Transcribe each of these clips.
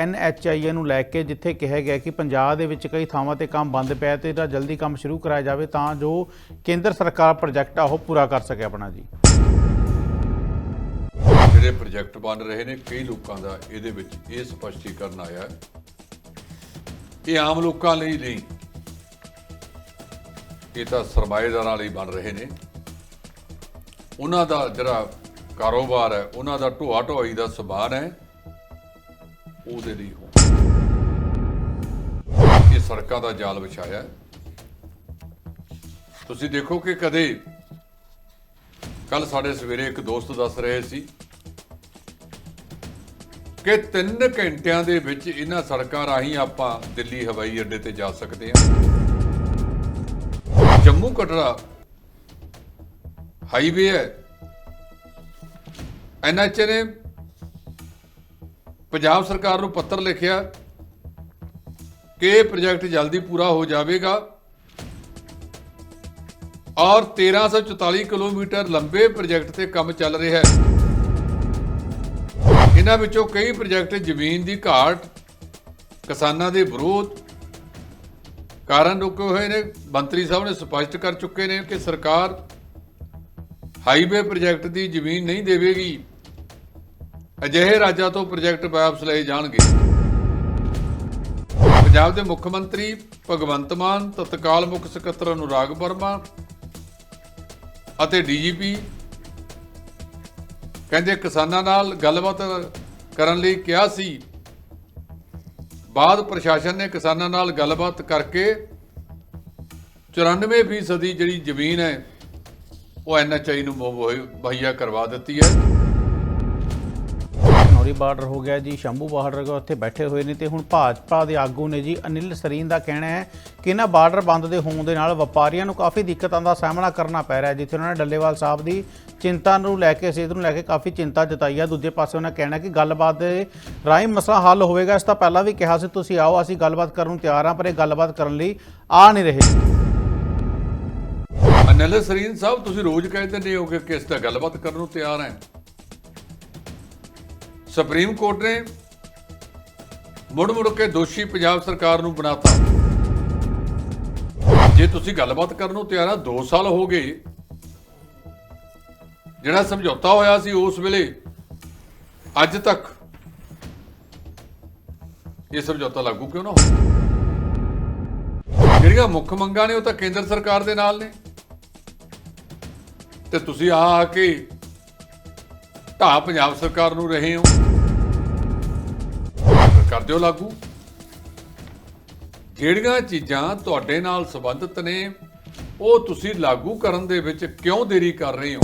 ਐਨਐਚਆਈਏ ਨੂੰ ਲੈ ਕੇ ਜਿੱਥੇ ਕਿਹਾ ਗਿਆ ਕਿ ਪੰਜਾਬ ਦੇ ਵਿੱਚ ਕਈ ਥਾਵਾਂ ਤੇ ਕੰਮ ਬੰਦ ਪਿਆ ਤੇ ਇਹਦਾ ਜਲਦੀ ਕੰਮ ਸ਼ੁਰੂ ਕਰਾਇਆ ਜਾਵੇ ਤਾਂ ਜੋ ਕੇਂਦਰ ਸਰਕਾਰ ਪ੍ਰੋਜੈਕਟ ਆ ਉਹ ਪੂਰਾ ਕਰ ਸਕੇ ਆਪਣਾ ਜੀ। ਜਿਹੜੇ ਪ੍ਰੋਜੈਕਟ ਬਣ ਰਹੇ ਨੇ, ਕਈ ਲੋਕਾਂ ਦਾ ਇਹਦੇ ਵਿੱਚ ਇਹ ਸਪਸ਼ਟੀਕਰਨ ਆਇਆ ਇਹ ਆਮ ਲੋਕਾਂ ਲਈ ਨਹੀਂ, ਇਹ ਤਾਂ ਸਰਮਾਏਦਾਰਾਂ ਲਈ ਬਣ ਰਹੇ ਨੇ। ਉਹਨਾਂ ਦਾ ਜਿਹੜਾ ਕਾਰੋਬਾਰ ਹੈ, ਉਹਨਾਂ ਦਾ ਢੋਆ ਢੋਆਈ ਦਾ ਸਮਾਨ ਹੈ। ਉਹਦੇ ਲਈ ਹੋ। ਇਹ ਸੜਕਾਂ ਦਾ ਜਾਲ ਵਿਛਾਇਆ ਹੈ। ਤੁਸੀਂ ਦੇਖੋ ਕਿ ਕਦੇ ਕੱਲ ਸਾਡੇ ਸਵੇਰੇ ਇੱਕ ਦੋਸਤ ਦੱਸ ਰਹੇ ਸੀ ਕਿ 3 ਘੰਟਿਆਂ ਦੇ ਵਿੱਚ ਇਹਨਾਂ ਸੜਕਾਂ ਰਾਹੀਂ ਆਪਾਂ ਦਿੱਲੀ ਹਵਾਈ ਅੱਡੇ ਤੇ ਜਾ ਸਕਦੇ ਹਾਂ। ਜੰਮੂ ਕਟੜਾ ਹਾਈਵੇ ਹੈ। ਐਨਐਚ ਨੇ ਪੰਜਾਬ ਸਰਕਾਰ ਨੂੰ ਪੱਤਰ ਲਿਖਿਆ ਕਿ ਇਹ ਪ੍ਰੋਜੈਕਟ ਜਲਦੀ ਪੂਰਾ ਹੋ ਜਾਵੇਗਾ। ਔਰ 1344 ਕਿਲੋਮੀਟਰ ਲੰਬੇ ਪ੍ਰੋਜੈਕਟ ਤੇ ਕੰਮ ਚੱਲ ਰਿਹਾ ਹੈ। ਇਹਨਾਂ ਵਿੱਚੋਂ ਕਈ ਪ੍ਰੋਜੈਕਟ ਜ਼ਮੀਨ ਦੀ ਘਾਟ, ਕਿਸਾਨਾਂ ਦੇ ਵਿਰੋਧ ਕਾਰਨ ਰੁਕੇ ਹੋਏ ਨੇ। ਮੰਤਰੀ ਸਾਹਿਬ ਨੇ ਸਪਸ਼ਟ ਕਰ ਚੁੱਕੇ ਨੇ ਕਿ ਸਰਕਾਰ ਹਾਈਵੇ ਪ੍ਰੋਜੈਕਟ ਦੀ ਜ਼ਮੀਨ ਨਹੀਂ ਦੇਵੇਗੀ। ਅਜਿਹੇ ਰਾਜਾਂ ਤੋਂ ਪ੍ਰੋਜੈਕਟ ਵਾਪਸ ਲਏ ਜਾਣਗੇ। ਪੰਜਾਬ ਦੇ ਮੁੱਖ ਮੰਤਰੀ ਭਗਵੰਤ ਮਾਨ, ਤਤਕਾਲ ਮੁੱਖ ਸਕੱਤਰ ਅਨੁਰਾਗ ਵਰਮਾ ਅਤੇ ਡੀਜੀਪੀ ਕਹਿੰਦੇ ਕਿਸਾਨਾਂ ਨਾਲ ਗੱਲਬਾਤ ਕਰਨ ਲਈ ਕਿਹਾ ਸੀ। ਬਾਅਦ ਪ੍ਰਸ਼ਾਸਨ ਨੇ ਕਿਸਾਨਾਂ ਨਾਲ ਗੱਲਬਾਤ ਕਰਕੇ 94% ਫੀਸਦੀ ਜਿਹੜੀ ਜ਼ਮੀਨ ਹੈ, ਉਹ ਐਨਐਚਆਈ ਨੂੰ ਮੁਹੱਈਆ ਕਰਵਾ ਦਿੱਤੀ ਹੈ। ਖਨੌਰੀ ਬਾਰਡਰ ਹੋ ਗਿਆ ਜੀ, ਸ਼ੰਭੂ ਬਾਰਡਰ ਹੋ ਗਿਆ, ਉੱਥੇ ਬੈਠੇ ਹੋਏ ਨੇ ਤੇ ਹੁਣ ਭਾਜਪਾ ਦੇ ਆਗੂ ਨੇ ਜੀ, ਅਨਿਲ ਸਰੀਨ ਦਾ ਕਹਿਣਾ ਹੈ ਕਿ ਇਹਨਾਂ ਬਾਰਡਰ ਬੰਦ ਦੇ ਹੋਣ ਦੇ ਨਾਲ ਵਪਾਰੀਆਂ ਨੂੰ ਕਾਫੀ ਦਿੱਕਤਾਂ ਦਾ ਸਾਹਮਣਾ ਕਰਨਾ ਪੈ ਰਿਹਾ ਜਿੱਥੇ ਉਹਨਾਂ ਨੇ ਡੱਲੇਵਾਲ ਸਾਹਿਬ ਦੀ ਚਿੰਤਾ ਨੂੰ ਲੈ ਕੇ, ਸਿਹਤ ਨੂੰ ਲੈ ਕੇ ਕਾਫੀ ਚਿੰਤਾ ਜਤਾਈ ਹੈ। ਦੂਜੇ ਪਾਸੇ ਉਹਨਾਂ ਕਹਿਣਾ ਕਿ ਗੱਲਬਾਤ ਦੇ ਰਾਹੀਂ ਮਸਲਾ ਹੱਲ ਹੋਵੇਗਾ, ਇਸ ਤੋਂ ਪਹਿਲਾਂ ਵੀ ਕਿਹਾ ਸੀ, ਤੁਸੀਂ ਆਓ, ਅਸੀਂ ਗੱਲਬਾਤ ਕਰਨ ਨੂੰ ਤਿਆਰ ਹਾਂ, ਪਰ ਇਹ ਗੱਲਬਾਤ ਕਰਨ ਲਈ ਆ ਨਹੀਂ ਰਹੇ। ਅਨਿਲ ਸਰੀਨ ਸਾਹਿਬ, ਤੁਸੀਂ ਰੋਜ਼ ਕਹਿੰਦੇ ਨੇ ਹੋ ਕਿ ਕਿਸ ਦਾ ਗੱਲਬਾਤ ਕਰਨ ਨੂੰ ਤਿਆਰ ਹੈ? ਸੁਪਰੀਮ ਕੋਰਟ ਨੇ ਮੁੜ ਮੁੜ ਕੇ ਦੋਸ਼ੀ ਪੰਜਾਬ ਸਰਕਾਰ ਨੂੰ ਬਣਾਤਾ। ਜੇ ਤੁਸੀਂ ਗੱਲਬਾਤ ਕਰਨ ਨੂੰ ਤਿਆਰ ਆ 2 ਸਾਲ ਹੋ ਗਏ। ਜਿਹੜਾ ਸਮਝੌਤਾ ਹੋਇਆ ਸੀ ਉਸ ਵੇਲੇ ਅੱਜ ਤੱਕ ਇਹ ਸਮਝੌਤਾ ਲਾਗੂ ਕਿਉਂ ਨਾ ਹੋਇਆ? ਜਿਹੜੀਆਂ ਮੁੱਖ ਮੰਗਾਂ ਨੇ ਉਹ ਤਾਂ ਕੇਂਦਰ ਸਰਕਾਰ ਦੇ ਨਾਲ ਨੇ। ਤੇ ਤੁਸੀਂ ਆ ਆ ਕੇ ਢਾਹ ਪੰਜਾਬ ਸਰਕਾਰ ਨੂੰ ਰਹੇ ਹੋ। ਕਰ ਦਿਓ ਲਾਗੂ। ਜਿਹੜੀਆਂ ਚੀਜ਼ਾਂ ਤੁਹਾਡੇ ਨਾਲ ਸੰਬੰਧਿਤ ਨੇ ਉਹ ਤੁਸੀਂ ਲਾਗੂ ਕਰਨ ਦੇ ਵਿੱਚ ਕਿਉਂ ਦੇਰੀ ਕਰ ਰਹੇ ਹੋ?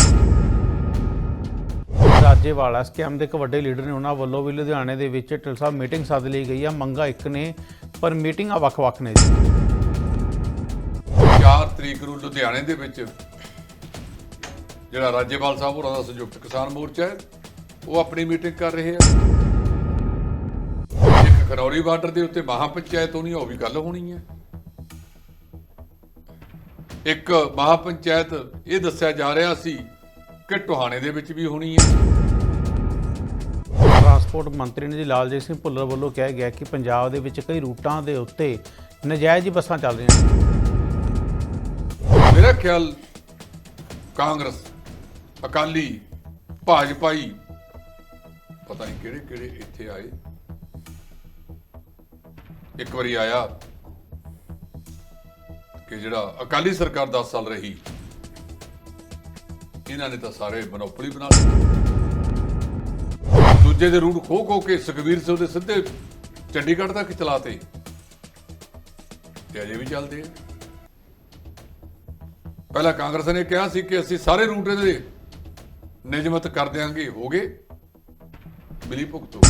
ਰਾਜੇਵਾਲਾ ਸਕੈਮ ਦੇ ਇੱਕ ਵੱਡੇ ਲੀਡਰ ਨੇ ਉਹਨਾਂ ਵੱਲੋਂ ਵੀ ਲੁਧਿਆਣੇ ਦੇ ਵਿੱਚ ਟਿਲ ਸਾਹਿਬ ਮੀਟਿੰਗ ਸੱਦ ਲਈ ਗਈ ਆ। ਮੰਗਾ ਇੱਕ ਨੇ ਪਰ ਮੀਟਿੰਗਾਂ ਵੱਖ-ਵੱਖ ਨੇ ਜੀ। 4 ਤਰੀਕ ਨੂੰ ਲੁਧਿਆਣੇ ਦੇ ਵਿੱਚ ਜਿਹੜਾ ਰਾਜੇਵਾਲ ਸਾਹਿਬ ਹੋਰਾਂ ਦਾ ਸੰਯੁਕਤ ਕਿਸਾਨ ਮੋਰਚਾ ਹੈ ਉਹ ਆਪਣੀ ਮੀਟਿੰਗ ਕਰ ਰਹੇ ਆ। ਇੱਕ ਖਰੌਰੀ ਬਾਰਡਰ ਦੇ ਉੱਤੇ ਮਹਾ ਪੰਚਾਇਤ ਹੋਣੀ ਉਹ ਵੀ ਗੱਲ ਹੋਣੀ ਹੈ ਇੱਕ ਮਹਾ ਪੰਚਾਇਤ ਇਹ ਦੱਸਿਆ ਜਾ ਰਿਹਾ ਸੀ ਕਿ ਟੋਹਾਣੇ ਦੇ ਵਿੱਚ ਵੀ ਹੋਣੀ ਹੈ ਟਰਾਂਸਪੋਰਟ ਮੰਤਰੀ ਨੇ ਜੀ ਲਾਲਜੀਤ ਸਿੰਘ ਭੁੱਲਰ ਵੱਲੋਂ ਕਿਹਾ ਗਿਆ ਕਿ ਪੰਜਾਬ ਦੇ ਵਿੱਚ ਕਈ ਰੂਟਾਂ ਦੇ ਉੱਤੇ ਨਜਾਇਜ਼ ਬੱਸਾਂ ਚੱਲ ਰਹੀਆਂ ਨੇ। ਮੇਰਾ ਖਿਆਲ ਕਾਂਗਰਸ ਅਕਾਲੀ, ਭਾਜਪਾਈ, ਪਤਾ ਨਹੀਂ ਕਿਹੜੇ ਕਿਹੜੇ ਇੱਥੇ ਆਏ। ਇੱਕ ਵਾਰੀ ਆਇਆ ਕਿ ਜਿਹੜਾ ਅਕਾਲੀ ਸਰਕਾਰ 10 ਸਾਲ ਰਹੀ, ਇਹਨਾਂ ਨੇ ਤਾਂ ਸਾਰੇ ਮਨੋਪਲੀ ਬਣਾ ਲਈ। ਦੂਜੇ ਦੇ ਰੂਟ ਖੋ ਖੋ ਕੇ ਸੁਖਵੀਰ ਸਿੰਘ ਦੇ ਸਿੱਧੇ ਚੰਡੀਗੜ੍ਹ ਤੱਕ ਚਲਾਤੇ। ਤੇ ਅਜੇ ਵੀ ਚੱਲਦੇ ਆ। ਪਹਿਲਾਂ ਕਾਂਗਰਸ ਨੇ ਕਿਹਾ ਸੀ ਕਿ ਅਸੀਂ ਸਾਰੇ ਰੂਟ ਦੇ ਨਿਯਮਤ ਕਰ ਦਿਆਂਗੇ, ਹੋ ਮਿਲੀ ਭੁਗਤੋ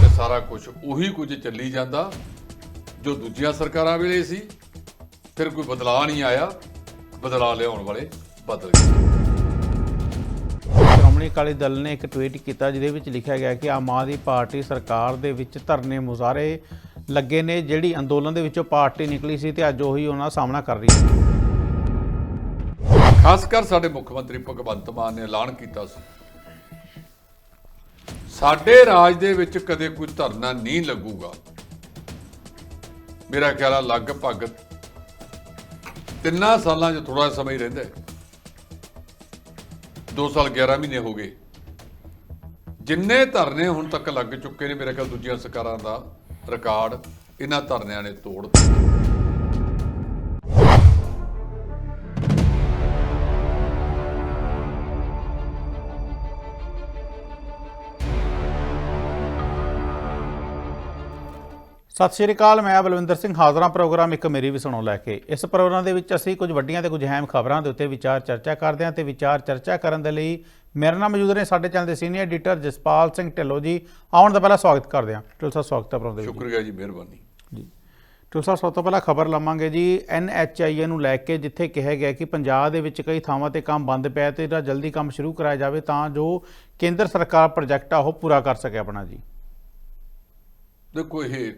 ਤੇ ਸਾਰਾ ਕੁਝ ਉਹੀ ਕੁਝ ਚੱਲੀ ਜਾਂਦਾ, ਜੋ ਦੂਜੀਆਂ ਸਰਕਾਰਾਂ ਵੇਲੇ ਸੀ। ਫਿਰ ਕੋਈ ਬਦਲਾਅ ਨਹੀਂ ਆਇਆ, ਬਦਲਾਅ ਲਿਆਉਣ ਵਾਲੇ ਬਦਲ ਗਏ। ਸ਼੍ਰੋਮਣੀ ਅਕਾਲੀ ਦਲ ਨੇ ਇੱਕ ਟਵੀਟ ਕੀਤਾ, ਜਿਹਦੇ ਵਿੱਚ ਲਿਖਿਆ ਗਿਆ ਕਿ ਆਮ ਆਦਮੀ ਪਾਰਟੀ ਸਰਕਾਰ ਦੇ ਵਿੱਚ ਧਰਨੇ ਮੁਜ਼ਾਹਰੇ ਲੱਗੇ ਨੇ, ਜਿਹੜੀ ਅੰਦੋਲਨ ਦੇ ਵਿੱਚੋਂ ਪਾਰਟੀ ਨਿਕਲੀ ਸੀ ਤੇ ਅੱਜ ਉਹੀ ਉਹਨਾਂ ਦਾ ਸਾਹਮਣਾ ਕਰ ਰਹੀ ਹੈ। ਖਾਸ ਕਰ ਸਾਡੇ ਮੁੱਖ ਮੰਤਰੀ ਭਗਵੰਤ ਮਾਨ ਨੇ ਐਲਾਨ ਕੀਤਾ ਸੀ। ਸਾਡੇ ਰਾਜ ਦੇ ਵਿੱਚ ਕਦੇ ਕੋਈ ਧਰਨਾ ਨਹੀਂ ਲੱਗੂਗਾ। ਮੇਰਾ ਖਿਆਲ ਆ ਲਗਭਗ ਤਿੰਨਾਂ ਸਾਲਾਂ 'ਚ ਥੋੜਾ ਸਮਾਂ ਹੀ ਰਹਿੰਦਾ ਹੈ। 2 ਸਾਲ 11 ਮਹੀਨੇ ਹੋ ਗਏ। ਜਿੰਨੇ ਧਰਨੇ ਹੁਣ ਤੱਕ ਲੱਗ ਚੁੱਕੇ ਨੇ ਮੇਰੇ ਖਿਆਲ ਦੂਜੀਆਂ ਸਰਕਾਰਾਂ ਦਾ ਰਿਕਾਰਡ ਇਹਨਾਂ ਧਰਨਿਆਂ ਨੇ ਤੋੜ ਦਿੱਤਾ। ਸਤਿ ਸ਼੍ਰੀ ਅਕਾਲ ਮੈਂ ਬਲਵਿੰਦਰ ਸਿੰਘ ਹਾਜ਼ਰਾਂ ਪ੍ਰੋਗਰਾਮ ਇੱਕ ਮੇਰੀ ਵੀ ਸੁਣੋ ਲੈ ਕੇ। ਇਸ ਪ੍ਰੋਗਰਾਮ ਦੇ ਵਿੱਚ ਅਸੀਂ ਕੁਝ ਵੱਡੀਆਂ ਤੇ ਕੁਝ ਅਹਿਮ ਖਬਰਾਂ ਦੇ ਉੱਤੇ ਵਿਚਾਰ ਚਰਚਾ ਕਰਦੇ ਹਾਂ ਤੇ ਵਿਚਾਰ ਚਰਚਾ ਕਰਨ ਦੇ ਲਈ ਮੇਰੇ ਨਾਲ ਮੌਜੂਦ ਨੇ ਸਾਡੇ ਚੈਨਲ ਦੇ ਸੀਨੀਅਰ ਐਡੀਟਰ ਜਸਪਾਲ ਸਿੰਘ ਢਿੱਲੋਂ ਜੀ। ਆਉਣ ਦਾ ਪਹਿਲਾਂ ਸਵਾਗਤ ਕਰਦੇ ਹਾਂ। ਢਿੱਲੋਂ ਸਾਹਿਬ ਸਵਾਗਤ ਹੈ ਪ੍ਰੋਗਰਾਮ ਦੇ ਵਿੱਚ। ਸ਼ੁਕਰੀਆ ਜੀ ਮਿਹਰਬਾਨੀ। ਜੀ। ਢਿੱਲੋਂ ਸਾਹਿਬ ਸਭ ਤੋਂ ਪਹਿਲਾਂ ਖਬਰ ਲਵਾਂਗੇ ਜੀ। ਐਨਐਚਆਈਏ ਨੂੰ ਲੈ ਕੇ ਜਿੱਥੇ ਕਿਹਾ ਗਿਆ ਕਿ ਪੰਜਾਬ ਦੇ ਵਿੱਚ ਕਈ ਥਾਵਾਂ ਤੇ ਕੰਮ ਬੰਦ ਪਿਆ ਤੇ ਇਹਦਾ ਜਲਦੀ ਕੰਮ ਸ਼ੁਰੂ ਕਰਾਇਆ ਜਾਵੇ ਤਾਂ ਜੋ ਕੇਂਦਰ ਸਰਕਾਰ ਪ੍ਰੋਜੈਕਟ ਆ ਉਹ ਪੂਰਾ ਕਰ ਸਕੇ ਆਪਣਾ ਜੀ। ਦੇਖੋ ਇਹ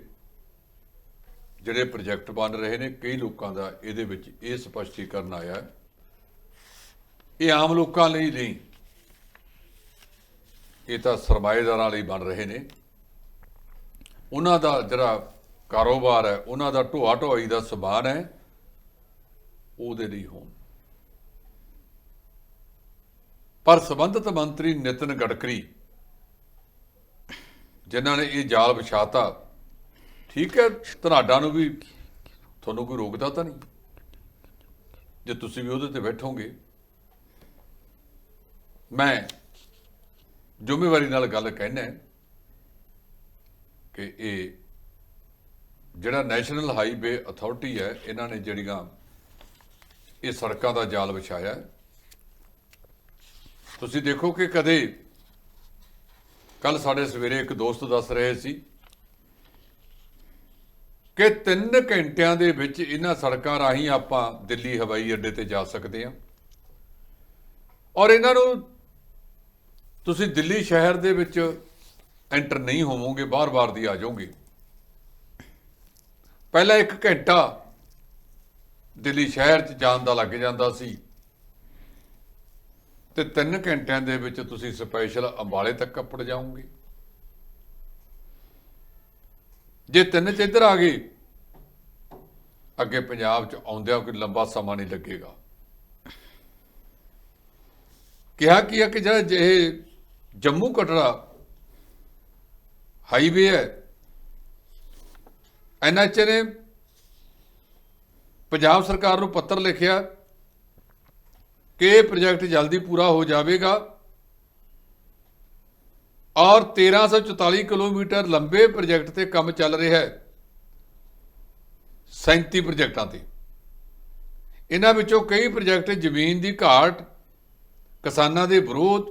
ਜਿਹੜੇ ਪ੍ਰੋਜੈਕਟ ਬਣ ਰਹੇ ਨੇ, ਕਈ ਲੋਕਾਂ ਦਾ ਇਹਦੇ ਵਿੱਚ ਇਹ ਸਪਸ਼ਟੀਕਰਨ ਆਇਆ ਇਹ ਆਮ ਲੋਕਾਂ ਲਈ ਨਹੀਂ, ਇਹ ਤਾਂ ਸਰਮਾਏਦਾਰਾਂ ਲਈ ਬਣ ਰਹੇ ਨੇ। ਉਹਨਾਂ ਦਾ ਜਿਹੜਾ ਕਾਰੋਬਾਰ ਹੈ, ਉਹਨਾਂ ਦਾ ਢੋਆ ਢੋਆਈ ਦਾ ਸਮਾਨ ਹੈ, ਉਹਦੇ ਲਈ ਹੋਣ। ਪਰ ਸੰਬੰਧਿਤ ਮੰਤਰੀ ਨਿਤਨ ਗਡਕਰੀ, ਜਿਨ੍ਹਾਂ ਨੇ ਇਹ ਜਾਲ ਵਿਛਾਤਾ ਠੀਕ ਹੈ, ਧਨਾਡਾ ਨੂੰ ਵੀ ਤੁਹਾਨੂੰ ਕੋਈ ਰੋਕਦਾ ਤਾਂ ਨਹੀਂ? ਜੇ ਤੁਸੀਂ ਵੀ ਉਹਦੇ ਤੇ ਬੈਠੋਗੇ, ਮੈਂ ਜ਼ਿੰਮੇਵਾਰੀ ਨਾਲ ਗੱਲ ਕਹਿਣਾ ਕਿ ਇਹ ਜਿਹੜਾ ਨੈਸ਼ਨਲ ਹਾਈਵੇ ਅਥਾਰਟੀ ਹੈ, ਇਹਨਾਂ ਨੇ ਜਿਹੜੀਆਂ ਇਹ ਸੜਕਾਂ ਦਾ ਜਾਲ ਵਿਛਾਇਆ ਤੁਸੀਂ ਦੇਖੋ ਕਿ ਕਦੇ ਕੱਲ ਸਾਡੇ ਸਵੇਰੇ ਇੱਕ ਦੋਸਤ ਦੱਸ ਰਹੇ ਸੀ ਕਿ 3 ਘੰਟਿਆਂ ਦੇ ਵਿੱਚ ਇਹਨਾਂ ਸੜਕਾਂ ਰਾਹੀਂ ਆਪਾਂ ਦਿੱਲੀ ਹਵਾਈ ਅੱਡੇ ਤੇ ਜਾ ਸਕਦੇ ਹਾਂ। ਔਰ ਇਹਨਾਂ ਨੂੰ ਤੁਸੀਂ ਦਿੱਲੀ ਸ਼ਹਿਰ ਦੇ ਵਿੱਚ ਐਂਟਰ ਨਹੀਂ ਹੋਵੋਗੇ, ਬਾਰ-ਬਾਰ ਦੀ ਆ ਜਾਓਗੇ। ਪਹਿਲਾਂ 1 ਘੰਟਾ ਦਿੱਲੀ ਸ਼ਹਿਰ 'ਚ ਜਾਣ ਦਾ ਲੱਗ ਜਾਂਦਾ ਸੀ ਤੇ 3 ਘੰਟਿਆਂ ਦੇ ਵਿੱਚ ਤੁਸੀਂ ਸਪੈਸ਼ਲ ਅੰਬਾਲੇ ਤੱਕ ਕੱਪੜ ਜਾਓਗੇ। ਜੇ ਤਿੰਨ ਚ ਇੱਧਰ ਆ ਗਏ ਅੱਗੇ ਪੰਜਾਬ ਚ ਆਉਂਦਿਆਂ ਕੋਈ ਲੰਬਾ ਸਮਾਂ ਨਹੀਂ ਲੱਗੇਗਾ। ਕਿਹਾ ਕੀ ਹੈ ਕਿ ਜਿਹੜਾ ਜ- ਇਹ ਜੰਮੂ ਕਟੜਾ ਹਾਈਵੇ ਹੈ ਐਨਐਚ ਨੇ ਪੰਜਾਬ ਸਰਕਾਰ ਨੂੰ ਪੱਤਰ ਲਿਖਿਆ ਕਿ ਇਹ ਪ੍ਰੋਜੈਕਟ ਜਲਦੀ ਪੂਰਾ ਹੋ ਜਾਵੇਗਾ। ਔਰ 1344 ਕਿਲੋਮੀਟਰ ਲੰਬੇ ਪ੍ਰੋਜੈਕਟ ਤੇ ਕੰਮ ਚੱਲ ਰਿਹਾ ਹੈ। 37 ਪ੍ਰੋਜੈਕਟਾਂ ਤੇ। ਇਹਨਾਂ ਵਿੱਚੋਂ ਕਈ ਪ੍ਰੋਜੈਕਟ ਜ਼ਮੀਨ ਦੀ ਘਾਟ, ਕਿਸਾਨਾਂ ਦੇ ਵਿਰੋਧ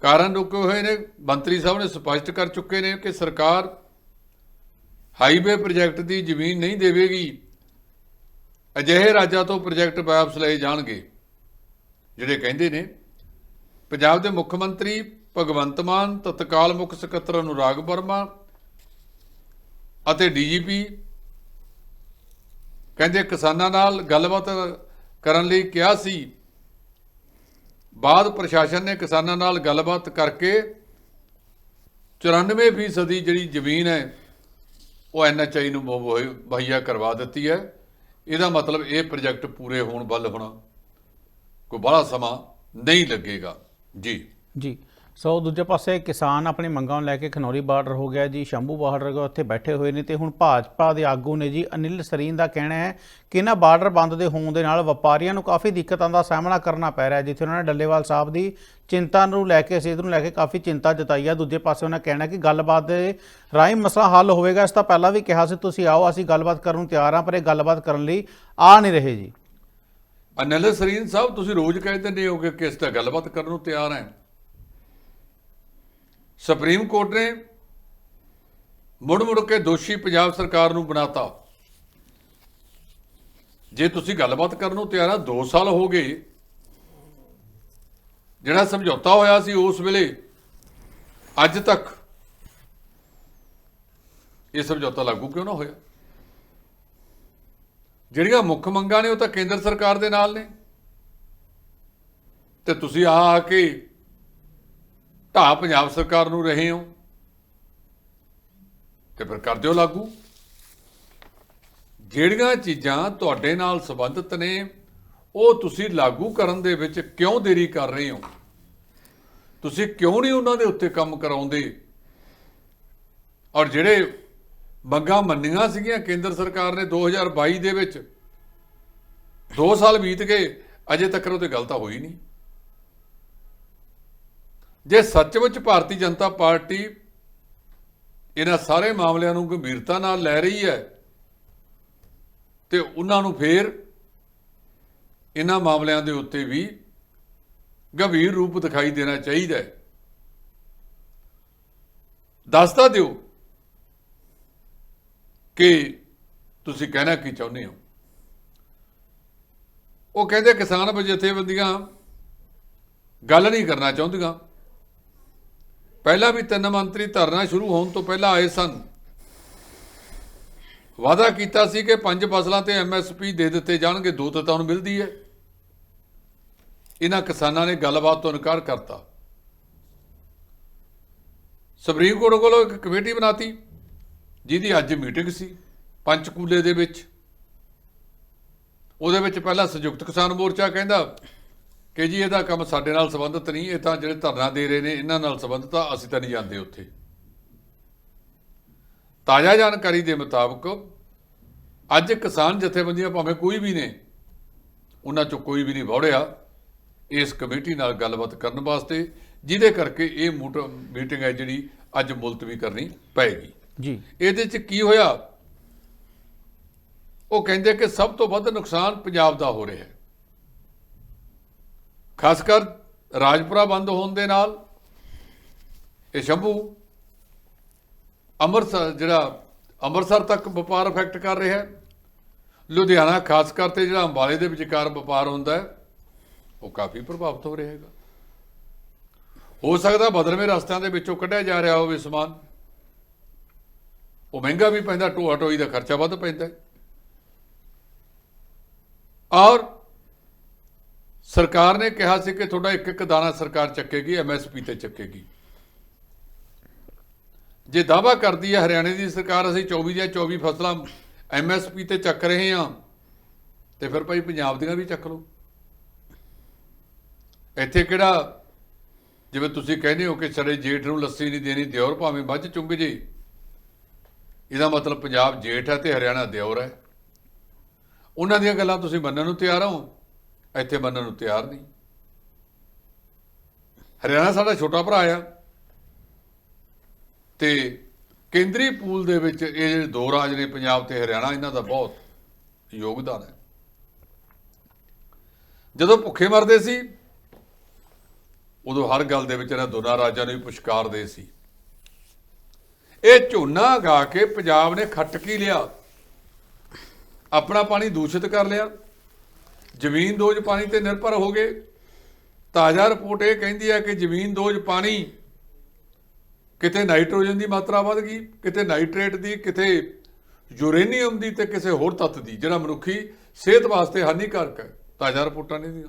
ਕਾਰਨ ਰੁਕੇ ਹੋਏ ਨੇ। ਮੰਤਰੀ ਸਾਹਿਬ ਨੇ ਸਪਸ਼ਟ ਕਰ ਚੁੱਕੇ ਨੇ ਕਿ ਸਰਕਾਰ ਹਾਈਵੇ ਪ੍ਰੋਜੈਕਟ ਦੀ ਜ਼ਮੀਨ ਨਹੀਂ ਦੇਵੇਗੀ। ਅਜਿਹੇ ਰਾਜਾਂ ਤੋਂ ਪ੍ਰੋਜੈਕਟ ਵਾਪਸ ਲਏ ਜਾਣਗੇ, ਜਿਹੜੇ ਕਹਿੰਦੇ ਨੇ, ਪੰਜਾਬ ਦੇ ਮੁੱਖ ਮੰਤਰੀ ਭਗਵੰਤ ਮਾਨ, ਤਤਕਾਲ ਮੁੱਖ ਸਕੱਤਰ ਅਨੁਰਾਗ ਵਰਮਾ ਅਤੇ ਡੀਜੀਪੀ ਕਹਿੰਦੇ ਕਿਸਾਨਾਂ ਨਾਲ ਗੱਲਬਾਤ ਕਰਨ ਲਈ ਕਿਹਾ ਸੀ। ਬਾਅਦ ਪ੍ਰਸ਼ਾਸਨ ਨੇ ਕਿਸਾਨਾਂ ਨਾਲ ਗੱਲਬਾਤ ਕਰਕੇ 94% ਸਦੀ ਜਿਹੜੀ ਜ਼ਮੀਨ ਹੈ, ਉਹ ਐਨਐਚਆਈ ਨੂੰ ਮੁਹੱਈਆ ਕਰਵਾ ਦਿੱਤੀ ਹੈ। ਇਹਦਾ ਮਤਲਬ ਇਹ ਪ੍ਰੋਜੈਕਟ ਪੂਰੇ ਹੋਣ ਵੱਲ ਹੁਣ ਕੋਈ ਬੜਾ ਸਮਾਂ ਨਹੀਂ ਲੱਗੇਗਾ। ਜੀ। ਜੀ। ਸੋ ਦੂਜੇ ਪਾਸੇ ਕਿਸਾਨ ਆਪਣੀ ਮੰਗਾਂ ਨੂੰ ਲੈ ਕੇ ਖਨੌਰੀ ਬਾਰਡਰ ਹੋ ਗਿਆ ਜੀ, ਸ਼ੰਭੂ ਬਾਰਡਰ ਕੋ ਉੱਥੇ ਬੈਠੇ ਹੋਏ ਨੇ ਤੇ ਹੁਣ ਭਾਜਪਾ ਦੇ ਆਗੂ ਨੇ ਜੀ ਅਨਿਲ ਸਰੀਨ ਦਾ ਕਹਿਣਾ ਹੈ ਕਿ ਇਹਨਾਂ ਬਾਰਡਰ ਬੰਦ ਦੇ ਹੋਣ ਦੇ ਨਾਲ ਵਪਾਰੀਆਂ ਨੂੰ ਕਾਫੀ ਦਿੱਕਤਾਂ ਦਾ ਸਾਹਮਣਾ ਕਰਨਾ ਪੈ ਰਿਹਾ ਜਿੱਥੇ ਉਹਨਾਂ ਨੇ ਡੱਲੇਵਾਲ ਸਾਹਿਬ ਦੀ ਚਿੰਤਾ ਨੂੰ ਲੈ ਕੇ, ਸਿਹਤ ਨੂੰ ਲੈ ਕੇ ਕਾਫੀ ਚਿੰਤਾ ਜਤਾਈ ਹੈ। ਦੂਜੇ ਪਾਸੇ ਉਹਨਾਂ ਕਹਿਣਾ ਕਿ ਗੱਲਬਾਤ ਦੇ ਰਾਹੀਂ ਮਸਲਾ ਹੱਲ ਹੋਵੇਗਾ, ਇਸ ਤਾਂ ਪਹਿਲਾਂ ਵੀ ਕਿਹਾ ਸੀ, ਤੁਸੀਂ ਆਓ, ਅਸੀਂ ਗੱਲਬਾਤ ਕਰਨ ਨੂੰ ਤਿਆਰ ਹਾਂ, ਪਰ ਇਹ ਗੱਲਬਾਤ ਕਰਨ ਲਈ ਆ ਨਹੀਂ ਰਹੇ ਜੀ। ਅਨਿਲ ਸਰੀਨ ਸਾਹਿਬ, ਤੁਸੀਂ ਰੋਜ਼ ਕਹਿੰਦੇ ਨੇ ਹੋ ਕਿ ਕਿਸ ਤੇ ਗੱਲਬਾਤ ਕਰਨ ਨੂੰ ਤਿਆਰ ਹੈ? ਸੁਪਰੀਮ ਕੋਰਟ ਨੇ ਮੁੜ ਮੁੜ ਕੇ ਦੋਸ਼ੀ ਪੰਜਾਬ ਸਰਕਾਰ ਨੂੰ ਬਣਾਤਾ। ਜੇ ਤੁਸੀਂ ਗੱਲਬਾਤ ਕਰਨ ਨੂੰ ਤਿਆਰ ਆ 2 ਸਾਲ ਹੋ ਗਏ। ਜਿਹੜਾ ਸਮਝੌਤਾ ਹੋਇਆ ਸੀ, ਉਸ ਵੇਲੇ ਅੱਜ ਤੱਕ ਇਹ ਸਮਝੌਤਾ ਲਾਗੂ ਕਿਉਂ ਨਾ ਹੋਇਆ? ਜਿਹੜੀਆਂ ਮੁੱਖ ਮੰਗਾਂ ਨੇ, ਉਹ ਤਾਂ ਕੇਂਦਰ ਸਰਕਾਰ ਦੇ ਨਾਲ ਨੇ। ਤੇ ਤੁਸੀਂ ਆ ਆ ਕੇ ਢਾਹ ਪੰਜਾਬ ਸਰਕਾਰ ਨੂੰ ਰਹੇ ਹੋ। ਤੇ ਫਿਰ ਕਰ ਦਿਓ ਲਾਗੂ। ਜਿਹੜੀਆਂ ਚੀਜ਼ਾਂ ਤੁਹਾਡੇ ਨਾਲ ਸੰਬੰਧਿਤ ਨੇ, ਉਹ ਤੁਸੀਂ ਲਾਗੂ ਕਰਨ ਦੇ ਵਿੱਚ ਕਿਉਂ ਦੇਰੀ ਕਰ ਰਹੇ ਹੋ? ਤੁਸੀਂ ਕਿਉਂ ਨਹੀਂ ਉਹਨਾਂ ਦੇ ਉੱਤੇ ਕੰਮ ਕਰਾਉਂਦੇ? ਔਰ ਜਿਹੜੇ ਮੰਗਾਂ ਮੰਨੀਆਂ ਸੀਗੀਆਂ ਕੇਂਦਰ ਸਰਕਾਰ ਨੇ 2022 ਦੇ ਵਿੱਚ 2 ਸਾਲ ਬੀਤ ਗਏ, ਅਜੇ ਤੱਕ ਉਹ ਤੇ ਗੱਲ ਤਾਂ ਹੋਈ ਨਹੀਂ। ਜੇ ਸੱਚਮੁੱਚ ਭਾਰਤੀ ਜਨਤਾ ਪਾਰਟੀ ਇਹਨਾਂ ਸਾਰੇ ਮਾਮਲਿਆਂ ਨੂੰ ਗੰਭੀਰਤਾ ਨਾਲ ਲੈ ਰਹੀ ਹੈ, ਤੇ ਉਹਨਾਂ ਨੂੰ ਫੇਰ ਇਹਨਾਂ ਮਾਮਲਿਆਂ ਦੇ ਉੱਤੇ ਵੀ ਗੰਭੀਰ ਰੂਪ ਦਿਖਾਈ ਦੇਣਾ ਚਾਹੀਦਾ ਹੈ। ਦੱਸਤਾ ਦਿਓ ਕਿ ਤੁਸੀਂ ਕਹਿਣਾ ਕੀ ਚਾਹੁੰਦੇ ਹੋ। ਉਹ ਕਹਿੰਦੇ ਕਿਸਾਨ ਜਥੇਬੰਦੀਆਂ ਗੱਲ ਨਹੀਂ ਕਰਨਾ ਚਾਹੁੰਦੀਆਂ। ਪਹਿਲਾਂ ਵੀ ਤਿੰਨ ਮੰਤਰੀ ਧਰਨਾ ਸ਼ੁਰੂ ਹੋਣ ਤੋਂ ਪਹਿਲਾਂ ਆਏ ਸਨ। ਵਾਅਦਾ ਕੀਤਾ ਸੀ ਕਿ ਪੰਜ ਫਸਲਾਂ ਤੇ ਐਮਐਸਪੀ ਦੇ ਦਿੱਤੇ ਜਾਣਗੇ, ਦੋ ਤਾਂ ਤੁਹਾਨੂੰ ਮਿਲਦੀ ਹੈ। ਇਹਨਾਂ ਕਿਸਾਨਾਂ ਨੇ ਗੱਲਬਾਤ ਤੋਂ ਇਨਕਾਰ ਕਰਤਾ। ਸੁਪਰੀਮ ਕੋਰਟ ਕੋਲੋਂ ਇੱਕ ਕਮੇਟੀ ਬਣਾਤੀ, ਜਿਹਦੀ ਅੱਜ ਮੀਟਿੰਗ ਸੀ, ਪੰਚਕੂਲੇ ਦੇ ਵਿੱਚ। ਉਹਦੇ ਵਿੱਚ ਪਹਿਲਾਂ ਸੰਯੁਕਤ ਕਿਸਾਨ ਮੋਰਚਾ ਕਹਿੰਦਾ ਕਿ ਜੀ ਇਹਦਾ ਕੰਮ ਸਾਡੇ ਨਾਲ ਸੰਬੰਧਿਤ ਨਹੀਂ ਇਹ ਤਾਂ ਜਿਹੜੇ ਧਰਨਾ ਦੇ ਰਹੇ ਨੇ ਇਹਨਾਂ ਨਾਲ ਸੰਬੰਧਿਤ ਆ ਅਸੀਂ ਤਾਂ ਨਹੀਂ ਜਾਂਦੇ ਉੱਥੇ। ਤਾਜ਼ਾ ਜਾਣਕਾਰੀ ਦੇ ਮੁਤਾਬਕ ਅੱਜ ਕਿਸਾਨ ਜਥੇਬੰਦੀਆਂ ਭਾਵੇਂ ਕੋਈ ਵੀ ਨੇ ਉਹਨਾਂ ਚੋਂ ਕੋਈ ਵੀ ਨਹੀਂ ਵੜਿਆ। ਇਸ ਕਮੇਟੀ ਨਾਲ ਗੱਲਬਾਤ ਕਰਨ ਵਾਸਤੇ ਜਿਹਦੇ ਕਰਕੇ ਇਹ ਮੂਟ- ਮੀਟਿੰਗ ਹੈ ਜਿਹੜੀ ਅੱਜ ਮੁਲਤਵੀ ਕਰਨੀ ਪਏਗੀ। ਜੀ। ਇਹਦੇ ਚ ਕੀ ਹੋਇਆ? ਉਹ ਕਹਿੰਦੇ ਕਿ ਸਭ ਤੋਂ ਵੱਧ ਨੁਕਸਾਨ ਪੰਜਾਬ ਦਾ ਹੋ ਰਿਹਾ ਹੈ। ਖਾਸ ਕਰ ਰਾਜਪੁਰਾ ਬੰਦ ਹੋਣ ਦੇ ਨਾਲ ਇਹ ਸ਼ੰਭੂ ਅੰਮ੍ਰਿਤਸਰ ਜਿਹੜਾ ਅੰਮ੍ਰਿਤਸਰ ਤੱਕ ਵਪਾਰ ਅਫੈਕਟ ਕਰ ਰਿਹਾ ਹੈ। ਲੁਧਿਆਣਾ ਖਾਸ ਕਰਕੇ ਜਿਹੜਾ ਅੰਬਾਲੇ ਦੇ ਵਿਚਕਾਰ ਵਪਾਰ ਹੁੰਦਾ ਹੈ, ਉਹ ਕਾਫੀ ਪ੍ਰਭਾਵਿਤ ਹੋ ਰਿਹਾ ਹੈਗਾ। ਹੋ ਸਕਦਾ ਬਦਲਵੇਂ ਰਸਤਿਆਂ ਦੇ ਵਿੱਚੋਂ ਕੱਢਿਆ ਜਾ ਰਿਹਾ ਹੋਵੇ ਸਮਾਨ। ਉਹ ਮਹਿੰਗਾ ਵੀ ਪੈਂਦਾ ਢੋਆ ਢੋਈ ਦਾ ਖਰਚਾ ਵੱਧ ਪੈਂਦਾ ਔਰ ਸਰਕਾਰ ਨੇ ਕਿਹਾ ਸੀ ਕਿ ਤੁਹਾਡਾ ਇੱਕ ਇੱਕ ਦਾਣਾ ਸਰਕਾਰ ਚੱਕੇਗੀ ਐਮਐਸਪੀ ਤੇ ਚੱਕੇਗੀ। ਜੇ ਦਾਵਾ ਕਰਦੀ ਹੈ ਹਰਿਆਣੇ ਦੀ ਸਰਕਾਰ, ਅਸੀਂ 24 ਦੀਆਂ 24 ਫਸਲਾਂ ਐਮਐਸਪੀ ਤੇ ਚੱਕ ਰਹੇ ਹਾਂ, ਤੇ ਫਿਰ ਭਾਈ ਪੰਜਾਬ ਦੀਆਂ ਵੀ ਚੱਕ ਲਓ। ਇੱਥੇ ਕਿਹੜਾ, ਜਿਵੇਂ ਤੁਸੀਂ ਕਹਿੰਦੇ ਹੋ ਕਿ ਸਾਡੇ ਜੇਠ ਨੂੰ ਲੱਸੀ ਨਹੀਂ ਦੇਣੀ, ਦਿਓਰ ਭਾਵੇਂ ਮੱਝ ਚੁੰਗ ਜੇ। ਇਹਦਾ ਮਤਲਬ ਪੰਜਾਬ ਜੇਠ ਹੈ ਤੇ ਹਰਿਆਣਾ ਦਿਓਰ ਹੈ। ਉਹਨਾਂ ਦੀਆਂ ਗੱਲਾਂ ਤੁਸੀਂ ਮੰਨਣ ਨੂੰ ਤਿਆਰ ਹੋ। ਇੱਥੇ ਮੰਨਣ ਨੂੰ ਤਿਆਰ ਨਹੀਂ। ਹਰਿਆਣਾ ਸਾਡਾ ਛੋਟਾ ਭਰਾ ਆ। ਤੇ ਕੇਂਦਰੀ ਪੂਲ ਦੇ ਵਿੱਚ ਇਹ ਜਿਹੜੇ ਦੋ ਰਾਜ ਨੇ, ਪੰਜਾਬ ਤੇ ਹਰਿਆਣਾ, ਇਹਨਾਂ ਦਾ ਬਹੁਤ ਯੋਗਦਾਨ ਹੈ। ਜਦੋਂ ਭੁੱਖੇ ਮਰਦੇ ਸੀ, ਉਦੋਂ ਹਰ ਗੱਲ ਦੇ ਵਿੱਚ ਇਹਨਾਂ ਦੋਨਾਂ ਰਾਜਾਂ ਨੂੰ ਵੀ ਪੁਸ਼ਕਾਰਦੇ ਸੀ। ਇਹ ਝੋਨਾ ਗਾ ਕੇ ਪੰਜਾਬ ਨੇ ਖੱਟ ਕੀ ਲਿਆ। ਆਪਣਾ ਪਾਣੀ ਦੂਸ਼ਿਤ ਕਰ ਲਿਆ। ਜ਼ਮੀਨ ਦੋਜ ਪਾਣੀ ਤੇ ਨਿਰਭਰ ਹੋ ਗਏ। ਤਾਜ਼ਾ ਰਿਪੋਰਟ ਇਹ ਕਹਿੰਦੀ ਹੈ ਕਿ ਜ਼ਮੀਨ ਦੋਜ ਪਾਣੀ ਕਿਤੇ ਨਾਈਟ੍ਰੋਜਨ ਦੀ ਮਾਤਰਾ ਵੱਧ ਗਈ, ਕਿਤੇ ਨਾਈਟ੍ਰੇਟ ਦੀ, ਕਿਤੇ ਯੂਰੇਨੀਅਮ ਦੀ ਤੇ ਕਿਸੇ ਹੋਰ ਤੱਤ ਦੀ, ਜਿਹੜਾ ਮਨੁੱਖੀ ਸਿਹਤ ਵਾਸਤੇ ਹਾਨੀਕਾਰਕ ਹੈ। ਤਾਜ਼ਾ ਰਿਪੋਰਟਾਂ ਨਹੀਂ ਦੀਆਂ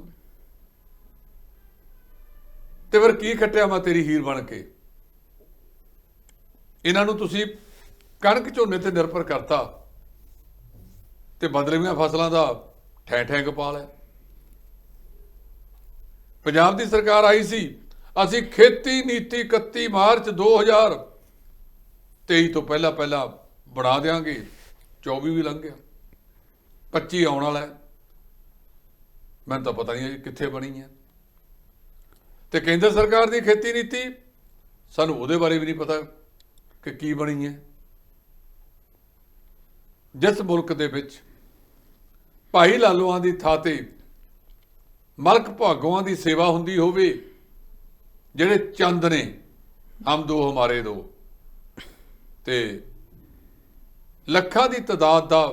ਤੇ ਫਿਰ ਕੀ ਖੱਟਿਆ ਮੈਂ ਤੇਰੀ ਹੀਰ ਬਣ ਕੇ? ਇਹਨਾਂ ਨੂੰ ਤੁਸੀਂ ਕਣਕ ਝੋਨੇ ਤੇ ਨਿਰਭਰ ਕਰਤਾ ਤੇ ਬਦਲਵੀਆਂ ਫਸਲਾਂ ਦਾ ਠੈ ਠੈ ਕਪਾਲ ਹੈ ਪੰਜਾਬ ਦੀ ਸਰਕਾਰ ਆਈ ਸੀ, ਅਸੀਂ ਖੇਤੀ ਨੀਤੀ 31 ਮਾਰਚ 2023 ਤੋਂ ਪਹਿਲਾਂ ਪਹਿਲਾਂ ਬਣਾ ਦੇਾਂਗੇ 24 ਵੀ ਲੰਘ ਗਿਆ। 25 ਆਉਣ ਵਾਲਾ ਹੈ। ਮੈਨੂੰ ਤਾਂ ਪਤਾ ਨਹੀਂ ਅਜੇ ਕਿੱਥੇ ਬਣੀ ਹੈ। ਤੇ ਕੇਂਦਰ ਸਰਕਾਰ ਦੀ ਖੇਤੀ ਨੀਤੀ, ਸਾਨੂੰ ਉਹਦੇ ਬਾਰੇ ਵੀ ਨਹੀਂ ਪਤਾ ਕਿ ਕੀ ਬਣੀ ਹੈ। ਜਿਸ ਮੁਲਕ ਦੇ ਵਿੱਚ ਭਾਈ ਲਾਲੋਆਂ ਦੀ ਥਾਂ ਤੇ ਮਲਕ ਭਾਗੋਆਂ ਦੀ ਸੇਵਾ ਹੁੰਦੀ ਹੋਵੇ, ਜਿਹੜੇ ਚੰਦ ਨੇ, ਹਮ ਦੋ ਹਮਾਰੇ ਦੋ। ਤੇ ਲੱਖਾਂ ਦੀ ਤਦਾਦ ਦਾ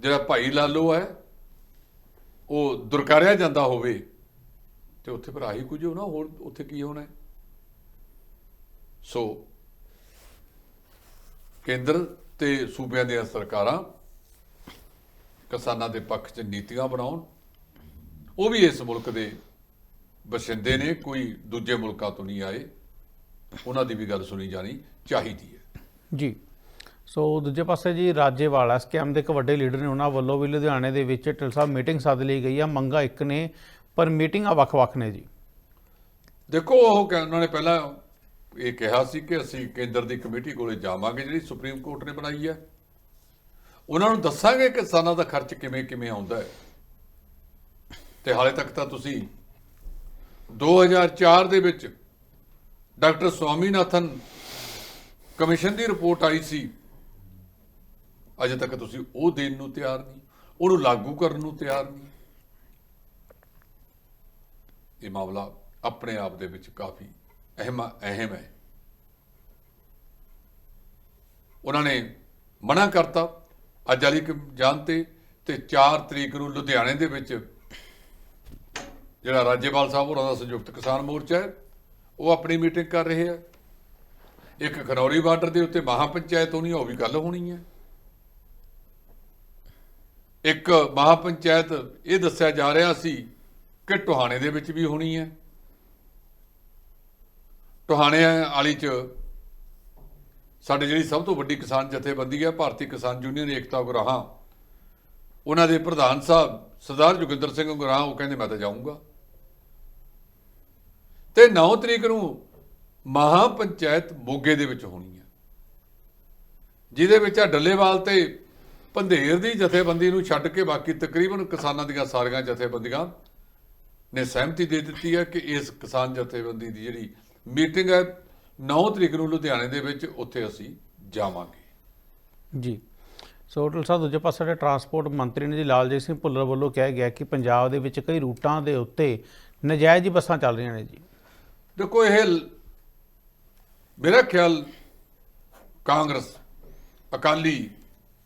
ਜਿਹੜਾ ਭਾਈ ਲਾਲੋ ਹੈ, ਉਹ ਦੁਰਕਾਰਿਆ ਜਾਂਦਾ ਹੋਵੇ, ਤੇ ਉੱਥੇ ਭਰਾ ਹੀ ਕੁਝ ਹੋਣਾ, ਹੋਰ ਉੱਥੇ ਕੀ ਹੋਣਾ? ਸੋ ਕੇਂਦਰ ਤੇ ਸੂਬਿਆਂ ਦੀਆਂ ਸਰਕਾਰਾਂ ਕਿਸਾਨਾਂ ਦੇ ਪੱਖ 'ਚ ਨੀਤੀਆਂ ਬਣਾਉਣ। ਉਹ ਵੀ ਇਸ ਮੁਲਕ ਦੇ ਬਸਿੰਦੇ ਨੇ ਕੋਈ ਦੂਜੇ ਮੁਲਕਾਂ ਤੋਂ ਨਹੀਂ ਆਏ। ਉਹਨਾਂ ਦੀ ਵੀ ਗੱਲ ਸੁਣੀ ਜਾਣੀ ਚਾਹੀਦੀ ਹੈ। ਜੀ। ਸੋ ਦੂਜੇ ਪਾਸੇ ਜੀ ਰਾਜੇਵਾਲਾ ਸਕੈਮ ਦੇ ਇੱਕ ਵੱਡੇ ਲੀਡਰ ਨੇ ਉਹਨਾਂ ਵੱਲੋਂ ਵੀ ਲੁਧਿਆਣੇ ਦੇ ਵਿੱਚ ਢਿੱਲ ਸਾਹਿਬ ਮੀਟਿੰਗ ਸੱਦ ਲਈ ਗਈ ਆ। ਮੰਗਾ ਇੱਕ ਨੇ ਪਰ ਮੀਟਿੰਗਾਂ ਵੱਖ-ਵੱਖ ਨੇ ਜੀ। ਦੇਖੋ ਉਹ ਉਹਨਾਂ ਨੇ ਪਹਿਲਾਂ ਇਹ ਕਿਹਾ ਸੀ ਕਿ ਅਸੀਂ ਕੇਂਦਰ ਦੀ ਕਮੇਟੀ ਕੋਲੇ ਜਾਵਾਂਗੇ ਜਿਹੜੀ ਸੁਪਰੀਮ ਕੋਰਟ ਨੇ ਬਣਾਈ ਹੈ। ਉਹਨਾਂ ਨੂੰ ਦੱਸਾਂਗੇ ਕਿ ਕਿਸਾਨਾਂ ਦਾ ਖਰਚ ਕਿਵੇਂ ਕਿਵੇਂ ਆਉਂਦਾ ਹੈ। ਤੇ ਹਾਲੇ ਤੱਕ ਤਾਂ ਤੁਸੀਂ 2004 ਦੇ ਵਿੱਚ ਡਾਕਟਰ ਸਵਾਮੀਨਾਥਨ ਕਮਿਸ਼ਨ ਦੀ ਰਿਪੋਰਟ ਆਈ ਸੀ। ਅਜੇ ਤੱਕ ਤੁਸੀਂ ਉਹ ਦੇਣ ਨੂੰ ਤਿਆਰ ਨਹੀਂ, ਉਹਨੂੰ ਲਾਗੂ ਕਰਨ ਨੂੰ ਤਿਆਰ ਨਹੀਂ। ਇਹ ਮਾਮਲਾ ਆਪਣੇ ਆਪ ਦੇ ਵਿੱਚ ਕਾਫੀ ਅਹਿਮ ਅਹਿਮ ਹੈ। ਉਹਨਾਂ ਨੇ ਮਨਾ ਕਰਤਾ। ਅੱਜ ਵਾਲੀ ਜਾਨ ਤੇ ਤੇ 4 ਤਰੀਕ ਨੂੰ ਲੁਧਿਆਣੇ ਦੇ ਵਿੱਚ ਜਿਹੜਾ ਰਾਜੇਵਾਲ ਸਾਹਿਬ ਹੋਰਾਂ ਦਾ ਸੰਯੁਕਤ ਕਿਸਾਨ ਮੋਰਚਾ ਹੈ ਉਹ ਆਪਣੀ ਮੀਟਿੰਗ ਕਰ ਰਹੇ ਆ। ਇੱਕ ਖਨੌਰੀ ਬਾਰਡਰ ਦੇ ਉੱਤੇ ਮਹਾ ਪੰਚਾਇਤ ਹੋਣੀ ਆ, ਉਹ ਵੀ ਗੱਲ ਹੋਣੀ ਹੈ ਇੱਕ ਮਹਾ ਪੰਚਾਇਤ ਇਹ ਦੱਸਿਆ ਜਾ ਰਿਹਾ ਸੀ ਕਿ ਟੋਹਾਣੇ ਦੇ ਵਿੱਚ ਵੀ ਹੋਣੀ ਹੈ ਟੋਹਾਣੇ ਵਾਲੀ ਚ ਸਾਡੇ ਜਿਹੜੀ ਸਭ ਤੋਂ ਵੱਡੀ ਕਿਸਾਨ ਜਥੇਬੰਦੀ ਹੈ, ਭਾਰਤੀ ਕਿਸਾਨ ਯੂਨੀਅਨ ਏਕਤਾ ਗੁਰਾਹਾਂ ਉਹਨਾਂ ਦੇ ਪ੍ਰਧਾਨ ਸਾਹਿਬ ਸਰਦਾਰ ਜੋਗਿੰਦਰ ਸਿੰਘ ਗੁਰਾਹਾਂ ਉਹ ਕਹਿੰਦੇ, ਮੈਂ ਤਾਂ ਜਾਊਂਗਾ। ਤੇ 9 ਤਰੀਕ ਨੂੰ ਮਹਾ ਪੰਚਾਇਤ ਮੋਗੇ ਦੇ ਵਿੱਚ ਹੋਣੀ ਹੈ, ਜਿਹਦੇ ਵਿੱਚ ਆ ਡੱਲੇਵਾਲ ਤੇ ਪੰਧੇਰ ਦੀ ਜਥੇਬੰਦੀ ਨੂੰ ਛੱਡ ਕੇ ਬਾਕੀ ਤਕਰੀਬਨ ਕਿਸਾਨਾਂ ਦੀਆਂ ਸਾਰੀਆਂ ਜਥੇਬੰਦੀਆਂ ਨੇ ਸਹਿਮਤੀ ਦੇ ਦਿੱਤੀ ਹੈ ਕਿ ਇਸ ਕਿਸਾਨ ਜਥੇਬੰਦੀ ਦੀ ਜਿਹੜੀ ਮੀਟਿੰਗ ਹੈ 9 ਤਰੀਕ ਨੂੰ ਲੁਧਿਆਣੇ ਦੇ ਵਿੱਚ ਉੱਥੇ ਅਸੀਂ ਜਾਵਾਂਗੇ। ਜੀ। ਸੋ ਢਿੱਲ ਸਾਹਿਬ ਦੂਜੇ ਪਾਸੇ ਦੇ ਟਰਾਂਸਪੋਰਟ ਮੰਤਰੀ ਨੇ ਜੀ ਲਾਲਜੀਤ ਸਿੰਘ ਭੁੱਲਰ ਵੱਲੋਂ ਕਿਹਾ ਗਿਆ ਕਿ ਪੰਜਾਬ ਦੇ ਵਿੱਚ ਕਈ ਰੂਟਾਂ ਦੇ ਉੱਤੇ ਨਜਾਇਜ਼ ਹੀ ਬੱਸਾਂ ਚੱਲ ਰਹੀਆਂ ਨੇ ਜੀ। ਦੇਖੋ ਇਹ ਮੇਰਾ ਖਿਆਲ ਕਾਂਗਰਸ ਅਕਾਲੀ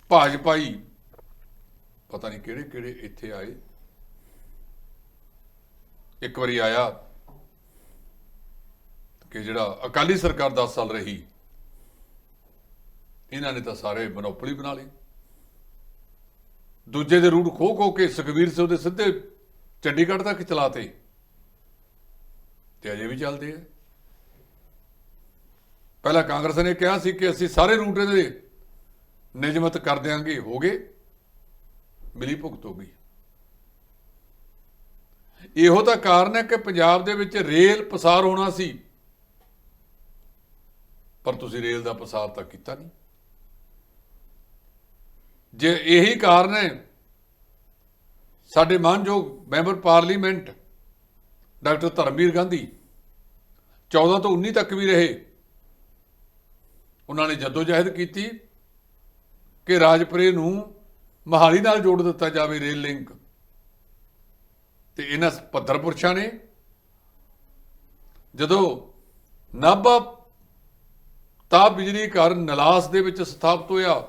ਭਾਜਪਾਈ ਪਤਾ ਨਹੀਂ ਕਿਹੜੇ ਕਿਹੜੇ ਇੱਥੇ ਆਏ। ਇੱਕ ਵਾਰੀ ਆਇਆ ਕਿ ਜਿਹੜਾ ਅਕਾਲੀ ਸਰਕਾਰ 10 ਸਾਲ ਰਹੀ, ਇਹਨਾਂ ਨੇ ਤਾਂ ਸਾਰੇ ਮਨੋਪਲੀ ਬਣਾ ਲਈ। ਦੂਜੇ ਦੇ ਰੂਟ ਖੋ ਖੋ ਕੇ ਸੁਖਬੀਰ ਸਿੰਘ ਦੇ ਸਿੱਧੇ ਚੰਡੀਗੜ੍ਹ ਤੱਕ ਚਲਾਤੇ ਤੇ। ਅਜੇ ਵੀ ਚੱਲਦੇ ਆ। ਪਹਿਲਾਂ ਕਾਂਗਰਸ ਨੇ ਕਿਹਾ ਸੀ ਕਿ ਅਸੀਂ ਸਾਰੇ ਰੂਟ ਦੇ ਨਿਯਮਤ ਕਰ ਦਿਆਂਗੇ, ਹੋ ਗਏ। ਮਿਲੀ ਭੁਗਤ ਹੋ ਗਈ। ਇਹੋ ਤਾਂ ਕਾਰਨ ਹੈ ਕਿ ਪੰਜਾਬ ਦੇ ਵਿੱਚ ਰੇਲ ਪਸਾਰ ਹੋਣਾ ਸੀ। ਪਰ ਤੁਸੀਂ ਰੇਲ ਦਾ ਪ੍ਰਸਾਰ ਤਾਂ ਕੀਤਾ ਨਹੀਂ। ਜੇ ਇਹੀ ਕਾਰਨ ਹੈ, ਸਾਡੇ ਮਾਨਯੋਗ member parliament doctor Dharamvira Gandhi 14 ਤੋਂ 19 ਤੱਕ ਵੀ ਰਹੇ। ਉਹਨਾਂ ਨੇ ਜਦੋਜਹਿਦ ਕੀਤੀ ਕਿ ਰਾਜਪੁਰੇ ਨੂੰ ਮਹਾਲੀ ਨਾਲ ਜੋੜ ਦਿੱਤਾ ਜਾਵੇ ਰੇਲ ਲਿੰਕ। ਤੇ ਇਹਨਾਂ ਪੱਧਰ ਪੁਰਸ਼ਾਂ ਨੇ ਜਦੋਂ ਨਾਭਾ ਤਾਪ ਬਿਜਲੀ ਘਰ ਨਲਾਸ ਦੇ ਵਿੱਚ ਸਥਾਪਿਤ ਹੋਇਆ।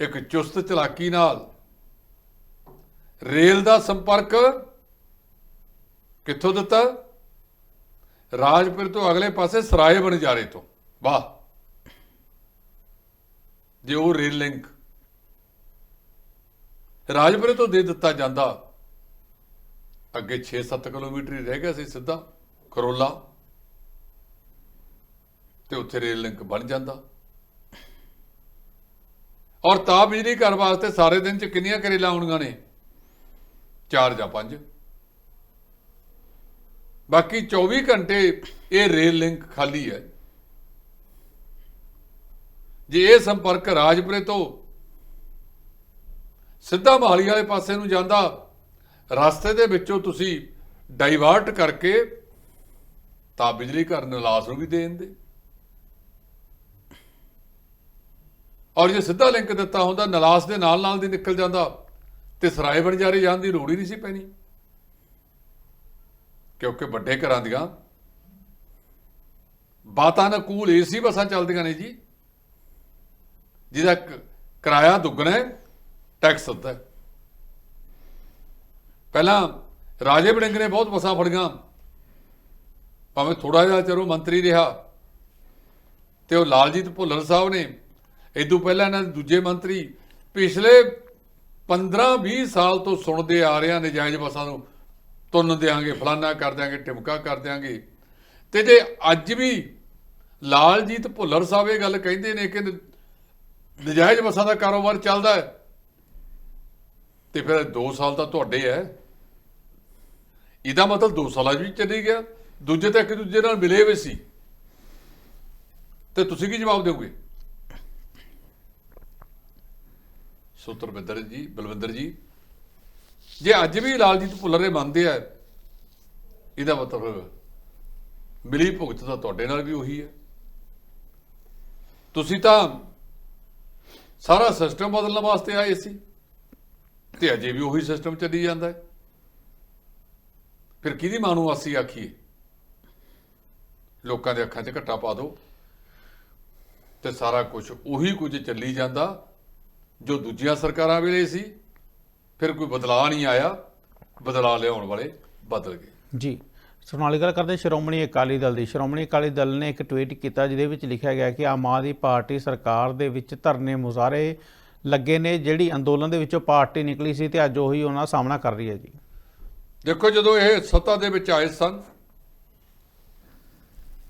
ਇੱਕ ਚੁਸਤ ਚਲਾਕੀ ਨਾਲ ਰੇਲ ਦਾ ਸੰਪਰਕ ਕਿੱਥੋਂ ਦਿੱਤਾ? ਰਾਜਪੁਰ ਤੋਂ ਅਗਲੇ ਪਾਸੇ ਸਰਾਏ ਬਣਜਾਰੇ ਤੋਂ। ਵਾਹ। ਜੇ ਉਹ ਰੇਲ ਲਿੰਕ ਰਾਜਪੁਰੇ ਤੋਂ ਦੇ ਦਿੱਤਾ ਜਾਂਦਾ, ਅੱਗੇ 6-7 ਕਿਲੋਮੀਟਰ ਹੀ ਰਹਿ ਗਿਆ ਸੀ ਸਿੱਧਾ, ਕਰੋਲਾ। ਤੇ ਉੱਥੇ ਰੇਲ ਲਿੰਕ ਬਣ ਜਾਂਦਾ। ਔਰ ਤਾਂ ਬਿਜਲੀ ਘਰ ਵਾਸਤੇ ਸਾਰੇ ਦਿਨ ਚ ਕਿੰਨੀਆਂ ਕਰੇਲਾ ਆਉਣੀਆਂ ਨੇ? ਚਾਰ ਜਾਂ ਪੰਜ। ਬਾਕੀ 24 ਘੰਟੇ ਇਹ ਰੇਲ ਲਿੰਕ ਖਾਲੀ ਹੈ। ਜੇ ਇਹ ਸੰਪਰਕ ਰਾਜਪੁਰੇ ਤੋਂ ਸਿੱਧਾ ਮਹਾਲੀ ਵਾਲੇ ਪਾਸੇ ਨੂੰ ਜਾਂਦਾ, ਰਸਤੇ ਦੇ ਵਿੱਚੋਂ ਤੁਸੀਂ ਡਾਈਵਰਟ ਕਰਕੇ ਤਾਂ ਬਿਜਲੀ ਘਰ ਨਲਾਸ ਨੂੰ ਵੀ ਦੇ ਦਿੰਦੇ। ਔਰ ਜੇ ਸਿੱਧਾ ਲਿੰਕ ਦਿੱਤਾ ਹੁੰਦਾ, ਨਲਾਸ ਦੇ ਨਾਲ ਨਾਲ ਦੀ ਨਿਕਲ ਜਾਂਦਾ, ਤੇ ਸਰਾਏ ਬਣਜਾਰੇ ਜਾਣ ਦੀ ਲੋੜ ਹੀ ਨਹੀਂ ਸੀ ਪੈਣੀ। ਕਿਉਂਕਿ ਵੱਡੇ ਘਰਾਂ ਦੀਆਂ ਬਾਤਾਂ ਵਾਤਾਨਕੂਲ ਏਸੀ ਬੱਸਾਂ ਚੱਲਦੀਆਂ ਨੇ ਜੀ। ਜਿਹਦਾ ਕਿਰਾਇਆ ਦੁੱਗਣਾ ਹੈ, ਟੈਕਸ ਹੁੰਦਾ ਪਹਿਲਾਂ ਰਾਜੇ ਵੜਿੰਗ ਨੇ ਬਹੁਤ ਬੱਸਾਂ ਫੜੀਆਂ। ਭਾਵੇਂ ਥੋੜਾ ਜਿਹਾ ਚਿਰ ਉਹ ਮੰਤਰੀ ਰਿਹਾ, ਤੇ ਉਹ ਲਾਲਜੀਤ ਭੁੱਲਰ ਸਾਹਿਬ ਨੇ ਇਦੋਂ ਪਹਿਲਾਂ ਇਹਨਾਂ ਦੇ ਦੂਜੇ ਮੰਤਰੀ ਪਿਛਲੇ 15-20 ਸਾਲ ਤੋਂ ਸੁਣਦੇ ਆ ਰਹੇ ਆ ਨਜਾਇਜ਼ ਬੱਸਾਂ ਨੂੰ ਤੁੰਨ ਦਿਆਂਗੇ, ਫਲਾਨਾ ਕਰ ਦਿਆਂਗੇ ਟਿਮਕਾ ਕਰ ਦਿਆਂਗੇ। ਤੇ ਜੇ ਅੱਜ ਵੀ ਲਾਲਜੀਤ ਭੁੱਲਰ ਸਾਹਿਬ ਇਹ ਗੱਲ ਕਹਿੰਦੇ ਨੇ ਕਿ ਨਜਾਇਜ਼ ਬੱਸਾਂ ਦਾ ਕਾਰੋਬਾਰ ਚੱਲਦਾ ਹੈ, ਤੇ ਫਿਰ 2 ਸਾਲ ਤਾਂ ਤੁਹਾਡੇ ਹੈ। ਇਹਦਾ ਮਤਲਬ 2 ਸਾਲਾਂ 'ਚ ਵੀ ਚੱਲੀ ਗਿਆ, ਦੂਜੇ ਤਾਂ ਇੱਕ ਦੂਜੇ ਨਾਲ ਮਿਲੇ ਹੋਏ ਸੀ। ਤੇ ਤੁਸੀਂ ਕੀ ਜਵਾਬ ਦਿਓਗੇ? ਸੁਤਰਵਿੰਦਰ ਜੀ, ਬਲਵਿੰਦਰ ਜੀ। ਜੇ ਅੱਜ ਵੀ ਲਾਲਜੀਤ ਭੁੱਲਰੇ ਮੰਨਦੇ ਆ, ਇਹਦਾ ਮਤਲਬ ਮਿਲੀ ਭੁਗਤ ਤਾਂ ਤੁਹਾਡੇ ਨਾਲ ਵੀ ਉਹੀ ਹੈ। ਤੁਸੀਂ ਤਾਂ ਸਾਰਾ ਸਿਸਟਮ ਬਦਲਣ ਵਾਸਤੇ ਆਏ ਸੀ, ਤੇ ਅਜੇ ਵੀ ਉਹੀ ਸਿਸਟਮ ਚੱਲੀ ਜਾਂਦਾ ਹੈ। ਫਿਰ ਕਿਹਦੀ ਮਾਂ ਨੂੰ ਅਸੀਂ ਆਖੀਏ? ਲੋਕਾਂ ਦੇ ਅੱਖਾਂ 'ਚ ਘੱਟਾ ਪਾ ਦਿਓ, ਤੇ ਸਾਰਾ ਕੁਝ ਉਹੀ ਕੁਝ ਚੱਲੀ ਜਾਂਦਾ। ਜੋ ਦੂਜੀਆਂ ਸਰਕਾਰਾਂ ਵੇਲੇ ਸੀ ਫਿਰ ਕੋਈ ਬਦਲਾਅ ਨਹੀਂ ਆਇਆ ਬਦਲਾਅ ਲਿਆਉਣ ਵਾਲੇ ਬਦਲ ਗਏ। ਜੀ। ਸੋਨਾਲੀ ਗੱਲ ਕਰਦੇ ਸ਼੍ਰੋਮਣੀ ਅਕਾਲੀ ਦਲ ਦੀ। ਸ਼੍ਰੋਮਣੀ ਅਕਾਲੀ ਦਲ ਨੇ ਇੱਕ ਟਵੀਟ ਕੀਤਾ ਜਿਹਦੇ ਵਿੱਚ ਲਿਖਿਆ ਗਿਆ ਕਿ ਆਮ ਆਦਮੀ ਪਾਰਟੀ ਸਰਕਾਰ ਦੇ ਵਿੱਚ ਧਰਨੇ ਮੁਜ਼ਾਹਰੇ ਲੱਗੇ ਨੇ ਜਿਹੜੀ ਅੰਦੋਲਨ ਦੇ ਵਿੱਚੋਂ ਪਾਰਟੀ ਨਿਕਲੀ ਸੀ ਤੇ ਅੱਜ ਉਹੀ ਉਹਨਾਂ ਦਾ ਸਾਹਮਣਾ ਕਰ ਰਹੀ ਹੈ ਜੀ। ਦੇਖੋ ਜਦੋਂ ਇਹ ਸੱਤਾ ਦੇ ਵਿੱਚ ਆਏ ਸਨ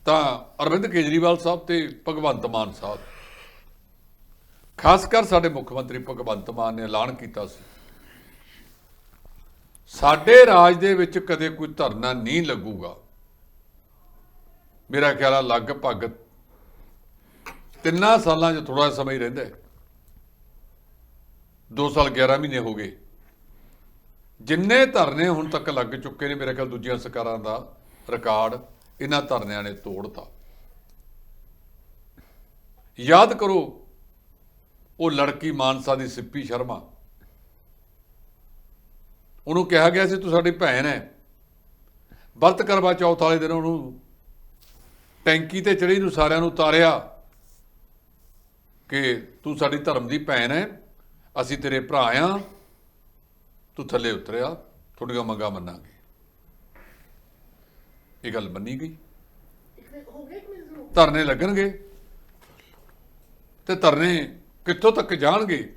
ਤਾਂ ਅਰਵਿੰਦ ਕੇਜਰੀਵਾਲ ਸਾਹਿਬ ਤੇ ਭਗਵੰਤ ਮਾਨ ਸਾਹਿਬ ਖਾਸ ਕਰ ਸਾਡੇ ਮੁੱਖ ਮੰਤਰੀ ਭਗਵੰਤ ਮਾਨ ਨੇ ਐਲਾਨ ਕੀਤਾ ਸੀ। ਸਾਡੇ ਰਾਜ ਦੇ ਵਿੱਚ ਕਦੇ ਕੋਈ ਧਰਨਾ ਨਹੀਂ ਲੱਗੂਗਾ। ਮੇਰਾ ਖਿਆਲ ਆ ਲਗਭਗ ਤਿੰਨਾਂ ਸਾਲਾਂ 'ਚ ਥੋੜਾ ਸਮਾਂ ਹੀ ਰਹਿੰਦਾ ਹੈ। 2 ਸਾਲ 11 ਮਹੀਨੇ ਹੋ ਗਏ। ਜਿੰਨੇ ਧਰਨੇ ਹੁਣ ਤੱਕ ਲੱਗ ਚੁੱਕੇ ਨੇ, ਮੇਰੇ ਖਿਆਲ ਦੂਜੀਆਂ ਸਰਕਾਰਾਂ ਦਾ ਰਿਕਾਰਡ ਇਹਨਾਂ ਧਰਨਿਆਂ ਨੇ ਤੋੜਤਾ। ਯਾਦ ਕਰੋ ਉਹ ਲੜਕੀ ਮਾਨਸਾ ਦੀ ਸਿੱਪੀ ਸ਼ਰਮਾ। ਉਹਨੂੰ ਕਿਹਾ ਗਿਆ ਸੀ ਤੂੰ ਸਾਡੀ ਭੈਣ ਹੈ ਵਰਤ ਕਰਵਾ ਚੌਥ ਵਾਲੇ ਦਿਨ ਉਹਨੂੰ ਟੈਂਕੀ ਤੇ ਚੜੀ ਨੂੰ ਸਾਰਿਆਂ ਨੂੰ ਉਤਾਰਿਆ ਕਿ ਤੂੰ ਸਾਡੀ ਧਰਮ ਦੀ ਭੈਣ ਹੈ ਅਸੀਂ ਤੇਰੇ ਭਰਾ ਆ ਤੂੰ ਥੱਲੇ ਉਤਰਿਆ ਤੁਹਾਡੀਆਂ ਮੰਗਾਂ ਮੰਨਾਂਗੇ। ਇਹ ਗੱਲ ਮੰਨੀ ਗਈ। ਧਰਨੇ ਲੱਗਣਗੇ ਤੇ ਧਰਨੇ ਕਿੱਥੋਂ ਤੱਕ ਜਾਣਗੇ?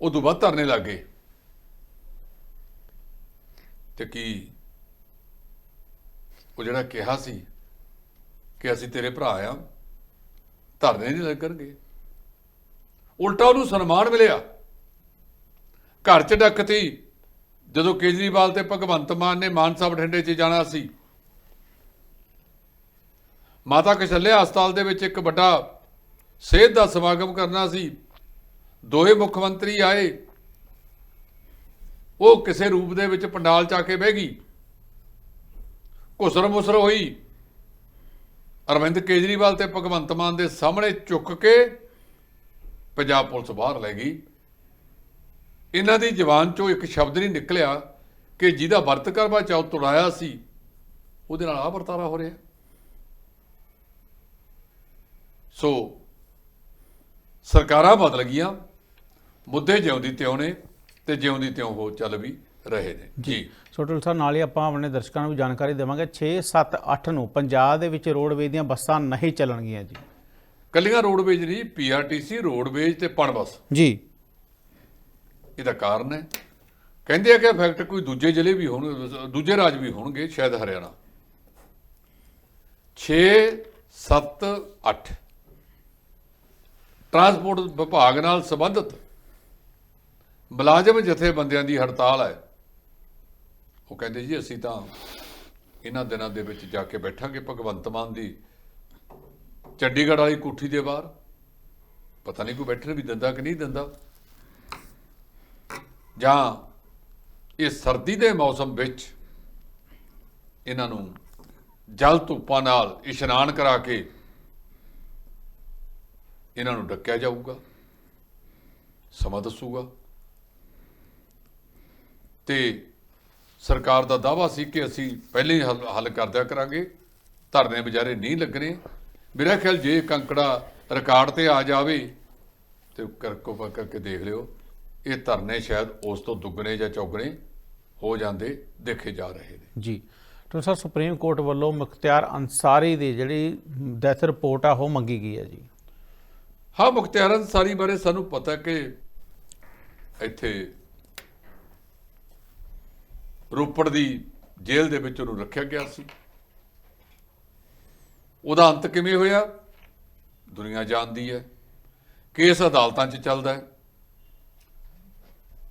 ਉਦੋਂ ਬਾਅਦ ਧਰਨੇ ਲੱਗੇ। ਤੇ ਕੀ ਉਹ ਜਿਹੜਾ ਕਿਹਾ ਸੀ ਕਿ ਅਸੀਂ ਤੇਰੇ ਭਰਾ ਆ, ਧਰਨੇ ਨਹੀਂ ਲੱਗਣਗੇ ਉਲਟਾ ਉਹਨੂੰ ਸਨਮਾਨ ਮਿਲਿਆ। ਘਰ 'ਚ ਡੱਕਤੀ ਜਦੋਂ ਕੇਜਰੀਵਾਲ ਤੇ ਭਗਵੰਤ ਮਾਨ ਨੇ ਮਾਨਸਾ ਬਠਿੰਡੇ 'ਚ ਜਾਣਾ ਸੀ। ਮਾਤਾ ਕਸ਼ਲਿਆ ਹਸਪਤਾਲ ਦੇ ਵਿੱਚ ਇੱਕ ਵੱਡਾ ਸਿਹਤ ਦਾ ਸਮਾਗਮ ਕਰਨਾ ਸੀ। ਦੋਹੇ ਮੁੱਖ ਮੰਤਰੀ ਆਏ। ਉਹ ਕਿਸੇ ਰੂਪ ਦੇ ਵਿੱਚ ਪੰਡਾਲ ਚ ਆ ਕੇ ਬਹਿ ਗਈ। ਘੁਸਰ ਮੁਸਰ ਹੋਈ। ਅਰਵਿੰਦ ਕੇਜਰੀਵਾਲ ਤੇ ਭਗਵੰਤ ਮਾਨ ਦੇ ਸਾਹਮਣੇ ਚੁੱਕ ਕੇ ਪੰਜਾਬ ਪੁਲਿਸ ਬਾਹਰ ਲੈ ਗਈ। ਇਹਨਾਂ ਦੀ ਜ਼ਬਾਨ ਚੋਂ ਇੱਕ ਸ਼ਬਦ ਨਹੀਂ ਨਿਕਲਿਆ ਕਿ ਜਿਹਦਾ ਵਰਤ ਕਰਵਾ ਚੌਥ ਤੁੜਾਇਆ ਸੀ, ਉਹਦੇ ਨਾਲ ਆ ਵਰਤਾਰਾ ਹੋ ਰਿਹਾ। ਸੋ ਸਰਕਾਰਾਂ ਬਦਲ ਗਈਆਂ ਮੁੱਦੇ ਜਿਉਂਦੀ ਤਿਉਂ ਨੇ ਤੇ ਜਿਉਂਦੀ ਤਿਉਂ ਹੋ ਚੱਲ ਵੀ ਰਹੇ ਨੇ। ਜੀ। ਸੋਟਲ ਸਾਹਿਬ ਨਾਲ ਹੀ ਆਪਾਂ ਆਪਣੇ ਦਰਸ਼ਕਾਂ ਨੂੰ ਵੀ ਜਾਣਕਾਰੀ ਦੇਵਾਂਗੇ 6 7 8 ਨੂੰ ਪੰਜਾਬ ਦੇ ਵਿੱਚ ਰੋਡਵੇਜ਼ ਦੀਆਂ ਬੱਸਾਂ ਨਹੀਂ ਚੱਲਣਗੀਆਂ ਜੀ। ਕੱਲੀਆਂ ਰੋਡਵੇਜ ਨਹੀਂ ਪੀਆਰਟੀਸੀ ਰੋਡਵੇਜ ਤੇ ਪਣ ਬੱਸ। ਜੀ। ਇਹਦਾ ਕਾਰਨ ਹੈ। ਕਹਿੰਦੇ ਆ ਕਿ ਫੈਕਟ ਕੋਈ ਦੂਜੇ ਜ਼ਿਲ੍ਹੇ ਵੀ ਹੋਣ ਦੂਜੇ ਰਾਜ ਵੀ ਹੋਣਗੇ ਸ਼ਾਇਦ ਹਰਿਆਣਾ। 6 7 8 ਟਰਾਂਸਪੋਰਟ ਵਿਭਾਗ ਨਾਲ ਸੰਬੰਧਿਤ ਮੁਲਾਜ਼ਮ ਜਥੇਬੰਦੀਆਂ ਦੀ ਹੜਤਾਲ ਹੈ। ਉਹ ਕਹਿੰਦੇ ਜੀ, ਅਸੀਂ ਤਾਂ ਇਹਨਾਂ ਦਿਨਾਂ ਦੇ ਵਿੱਚ ਜਾ ਕੇ ਬੈਠਾਂਗੇ। ਭਗਵੰਤ ਮਾਨ ਦੀ ਚੰਡੀਗੜ੍ਹ ਵਾਲੀ ਕੋਠੀ ਦੇ ਬਾਹਰ। ਪਤਾ ਨਹੀਂ ਕੋਈ ਬੈਠਣ ਵੀ ਦਿੰਦਾ ਕਿ ਨਹੀਂ ਦਿੰਦਾ। ਜਾਂ ਇਹ ਸਰਦੀ ਦੇ ਮੌਸਮ ਵਿੱਚ ਇਹਨਾਂ ਨੂੰ ਜਲ ਧੁੱਪਾਂ ਨਾਲ ਇਸ਼ਨਾਨ ਕਰਾ ਕੇ ਇਹਨਾਂ ਨੂੰ ਡੱਕਿਆ ਜਾਊਗਾ, ਸਮਾਂ ਦੱਸੂਗਾ। ਤੇ ਸਰਕਾਰ ਦਾ ਦਾਵਾ ਸੀ ਕਿ ਅਸੀਂ ਪਹਿਲੇ ਹੀ ਹੱਲ ਹੱਲ ਕਰ ਦਿਆ ਕਰਾਂਗੇ, ਧਰਨੇ ਵਿਚਾਰੇ ਨਹੀਂ ਲੱਗਣੇ ਮੇਰਾ ਖਿਆਲ ਜੇ ਕੰਕੜਾ ਰਿਕਾਰਡ ਤੇ ਆ ਜਾਵੇ, ਤੇ ਕਰਕੋ ਕਰਕੇ ਦੇਖ ਲਿਓ, ਇਹ ਧਰਨੇ ਸ਼ਾਇਦ ਉਸ ਤੋਂ ਦੁੱਗਣੇ ਜਾਂ ਚੌਗਣੇ ਹੋ ਜਾਂਦੇ, ਦੇਖੇ ਜਾ ਰਹੇ ਨੇ। ਜੀ। ਤੋਂ ਸਰ ਸੁਪਰੀਮ ਕੋਰਟ ਵੱਲੋਂ ਮੁਖਤਿਆਰ ਅੰਸਾਰੀ ਦੀ ਜਿਹੜੀ ਡੈਥ ਰਿਪੋਰਟ ਆ, ਉਹ ਮੰਗੀ ਗਈ ਹੈ ਜੀ। ਹਾਂ, ਮੁਖਤਿਆਰ ਅੰਸਾਰੀ ਬਾਰੇ ਸਾਨੂੰ ਪਤਾ ਕਿ ਇੱਥੇ ਰੋਪੜ ਦੀ ਜੇਲ੍ਹ ਦੇ ਵਿੱਚ ਉਹਨੂੰ ਰੱਖਿਆ ਗਿਆ ਸੀ। ਉਹਦਾ ਅੰਤ ਕਿਵੇਂ ਹੋਇਆ? ਦੁਨੀਆ ਜਾਣਦੀ ਹੈ। ਕੇਸ ਅਦਾਲਤਾਂ 'ਚ ਚੱਲਦਾ ਹੈ।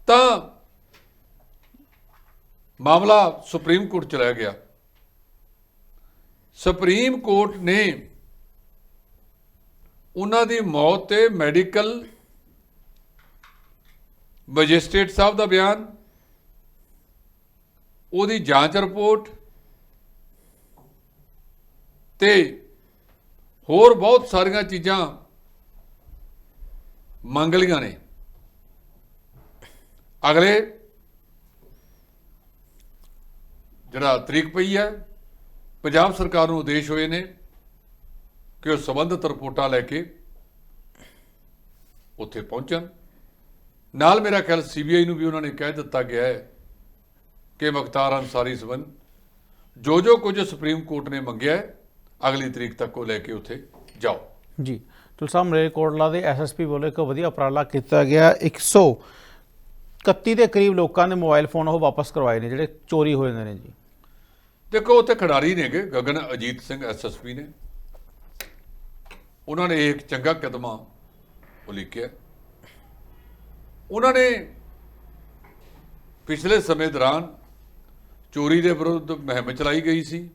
ਤਾਂ ਮਾਮਲਾ ਸੁਪਰੀਮ ਕੋਰਟ ਚਲਾ ਗਿਆ। ਸੁਪਰੀਮ ਕੋਰਟ ਨੇ ਉਹਨਾਂ ਦੀ ਮੌਤ ਤੇ ਮੈਡੀਕਲ ਮੈਜਿਸਟ੍ਰੇਟ ਸਾਹਿਬ ਦਾ ਬਿਆਨ, ਉਹਦੀ ਜਾਂਚ ਰਿਪੋਰਟ ਤੇ ਹੋਰ ਬਹੁਤ ਸਾਰੀਆਂ ਚੀਜ਼ਾਂ ਮੰਗ ਲਈਆਂ ਨੇ। ਅਗਲੇ, ਜਿਹੜਾ ਤਰੀਕ ਪਈ ਹੈ, ਪੰਜਾਬ ਸਰਕਾਰ ਨੂੰ ਉਦੇਸ਼ ਹੋਏ ਨੇ ਕਿ ਉਹ ਸੰਬੰਧਿਤ ਰਿਪੋਰਟਾਂ ਲੈ ਕੇ ਉੱਥੇ ਪਹੁੰਚਣ। ਨਾਲ ਮੇਰਾ ਖਿਆਲ ਸੀਬੀਆਈ ਨੂੰ ਵੀ ਉਹਨਾਂ ਨੇ ਕਹਿ ਦਿੱਤਾ ਗਿਆ ਹੈ ਕਿ ਮੁਖਤਾਰ ਅਨਸਾਰੀ ਸੰਬੰਧ ਜੋ ਜੋ ਕੁਝ ਸੁਪਰੀਮ ਕੋਰਟ ਨੇ ਮੰਗਿਆ ਹੈ, ਅਗਲੀ ਤਰੀਕ ਤੱਕ ਉਹ ਲੈ ਕੇ ਉੱਥੇ ਜਾਓ। ਜੀ ਤੁਲਸਾ ਮਲੇਰਕੋਟਲਾ ਦੇ ਐਸਐਸਪੀ ਵੱਲੋਂ ਇੱਕ ਵਧੀਆ ਉਪਰਾਲਾ ਕੀਤਾ ਗਿਆ। 131 ਦੇ ਕਰੀਬ ਲੋਕਾਂ ਦੇ ਮੋਬਾਈਲ ਫੋਨ ਉਹ ਵਾਪਸ ਕਰਵਾਏ ਨੇ ਜਿਹੜੇ ਚੋਰੀ ਹੋਏ ਨੇ ਜੀ। ਦੇਖੋ ਉੱਥੇ ਖਿਡਾਰੀ ਨੇਗੇ ਗਗਨ ਅਜੀਤ ਸਿੰਘ ਐਸਐਸਪੀ ਨੇ। ਉਹਨਾਂ ਨੇ ਇਹ ਇੱਕ ਚੰਗਾ ਕਦਮਾ ਉਲੀਕਿਆ ਉਹਨਾਂ ਨੇ ਪਿਛਲੇ ਸਮੇਂ ਦੌਰਾਨ ਚੋਰੀ ਦੇ ਵਿਰੁੱਧ ਮੁਹਿੰਮ ਚਲਾਈ ਗਈ ਸੀ।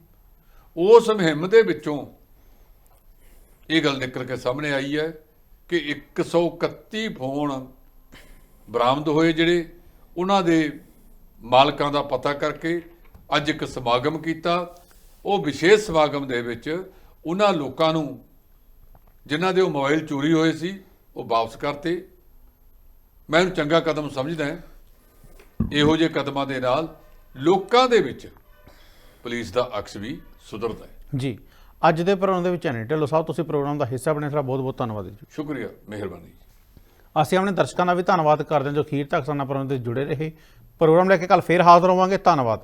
ਉਸ ਮੁਹਿੰਮ ਦੇ ਵਿੱਚੋਂ ਇਹ ਗੱਲ ਨਿਕਲ ਕੇ ਸਾਹਮਣੇ ਆਈ ਹੈ ਕਿ 131 ਫੋਨ ਬਰਾਮਦ ਹੋਏ ਜਿਹੜੇ ਉਹਨਾਂ ਦੇ ਮਾਲਕਾਂ ਦਾ ਪਤਾ ਕਰਕੇ ਅੱਜ ਇੱਕ ਸਮਾਗਮ ਕੀਤਾ। ਉਹ ਵਿਸ਼ੇਸ਼ ਸਮਾਗਮ ਦੇ ਵਿੱਚ ਉਹਨਾਂ ਲੋਕਾਂ ਨੂੰ ਜਿਨ੍ਹਾਂ ਦੇ ਉਹ ਮੋਬਾਈਲ ਚੋਰੀ ਹੋਏ ਸੀ ਉਹ ਵਾਪਸ ਕਰਤੇ। ਮੈਂ ਇਹਨੂੰ ਚੰਗਾ ਕਦਮ ਸਮਝਦਾ ਹਾਂ। ਇਹੋ ਜਿਹੇ ਕਦਮਾਂ ਦੇ ਨਾਲ ਲੋਕਾਂ ਦੇ ਵਿੱਚ ਪੁਲਿਸ ਦਾ ਅਕਸ ਵੀ ਸੁਧਰਦਾ ਹੈ। ਜੀ ਅੱਜ ਦੇ ਪ੍ਰੋਗਰਾਮ ਦੇ ਵਿੱਚ ਐਨੇ ਢਿੱਲੋਂ ਸਾਹਿਬ ਤੁਸੀਂ ਪ੍ਰੋਗਰਾਮ ਦਾ ਹਿੱਸਾ ਬਣੇ ਤੁਹਾਡਾ ਬਹੁਤ ਬਹੁਤ ਧੰਨਵਾਦ ਜੀ। ਸ਼ੁਕਰੀਆ ਮਿਹਰਬਾਨੀ ਅਸੀਂ ਆਪਣੇ ਦਰਸ਼ਕਾਂ ਦਾ ਵੀ ਧੰਨਵਾਦ ਕਰਦੇ ਹਾਂ ਜੋ ਅਖੀਰ ਤੱਕ ਸਾਡੇ ਨਾਲ ਪ੍ਰੋਗਰਾਮ ਦੇ ਜੁੜੇ ਰਹੇ। ਪ੍ਰੋਗਰਾਮ ਲੈ ਕੇ ਕੱਲ ਫੇਰ ਹਾਜ਼ਰ ਹੋਵਾਂਗੇ। ਧੰਨਵਾਦ।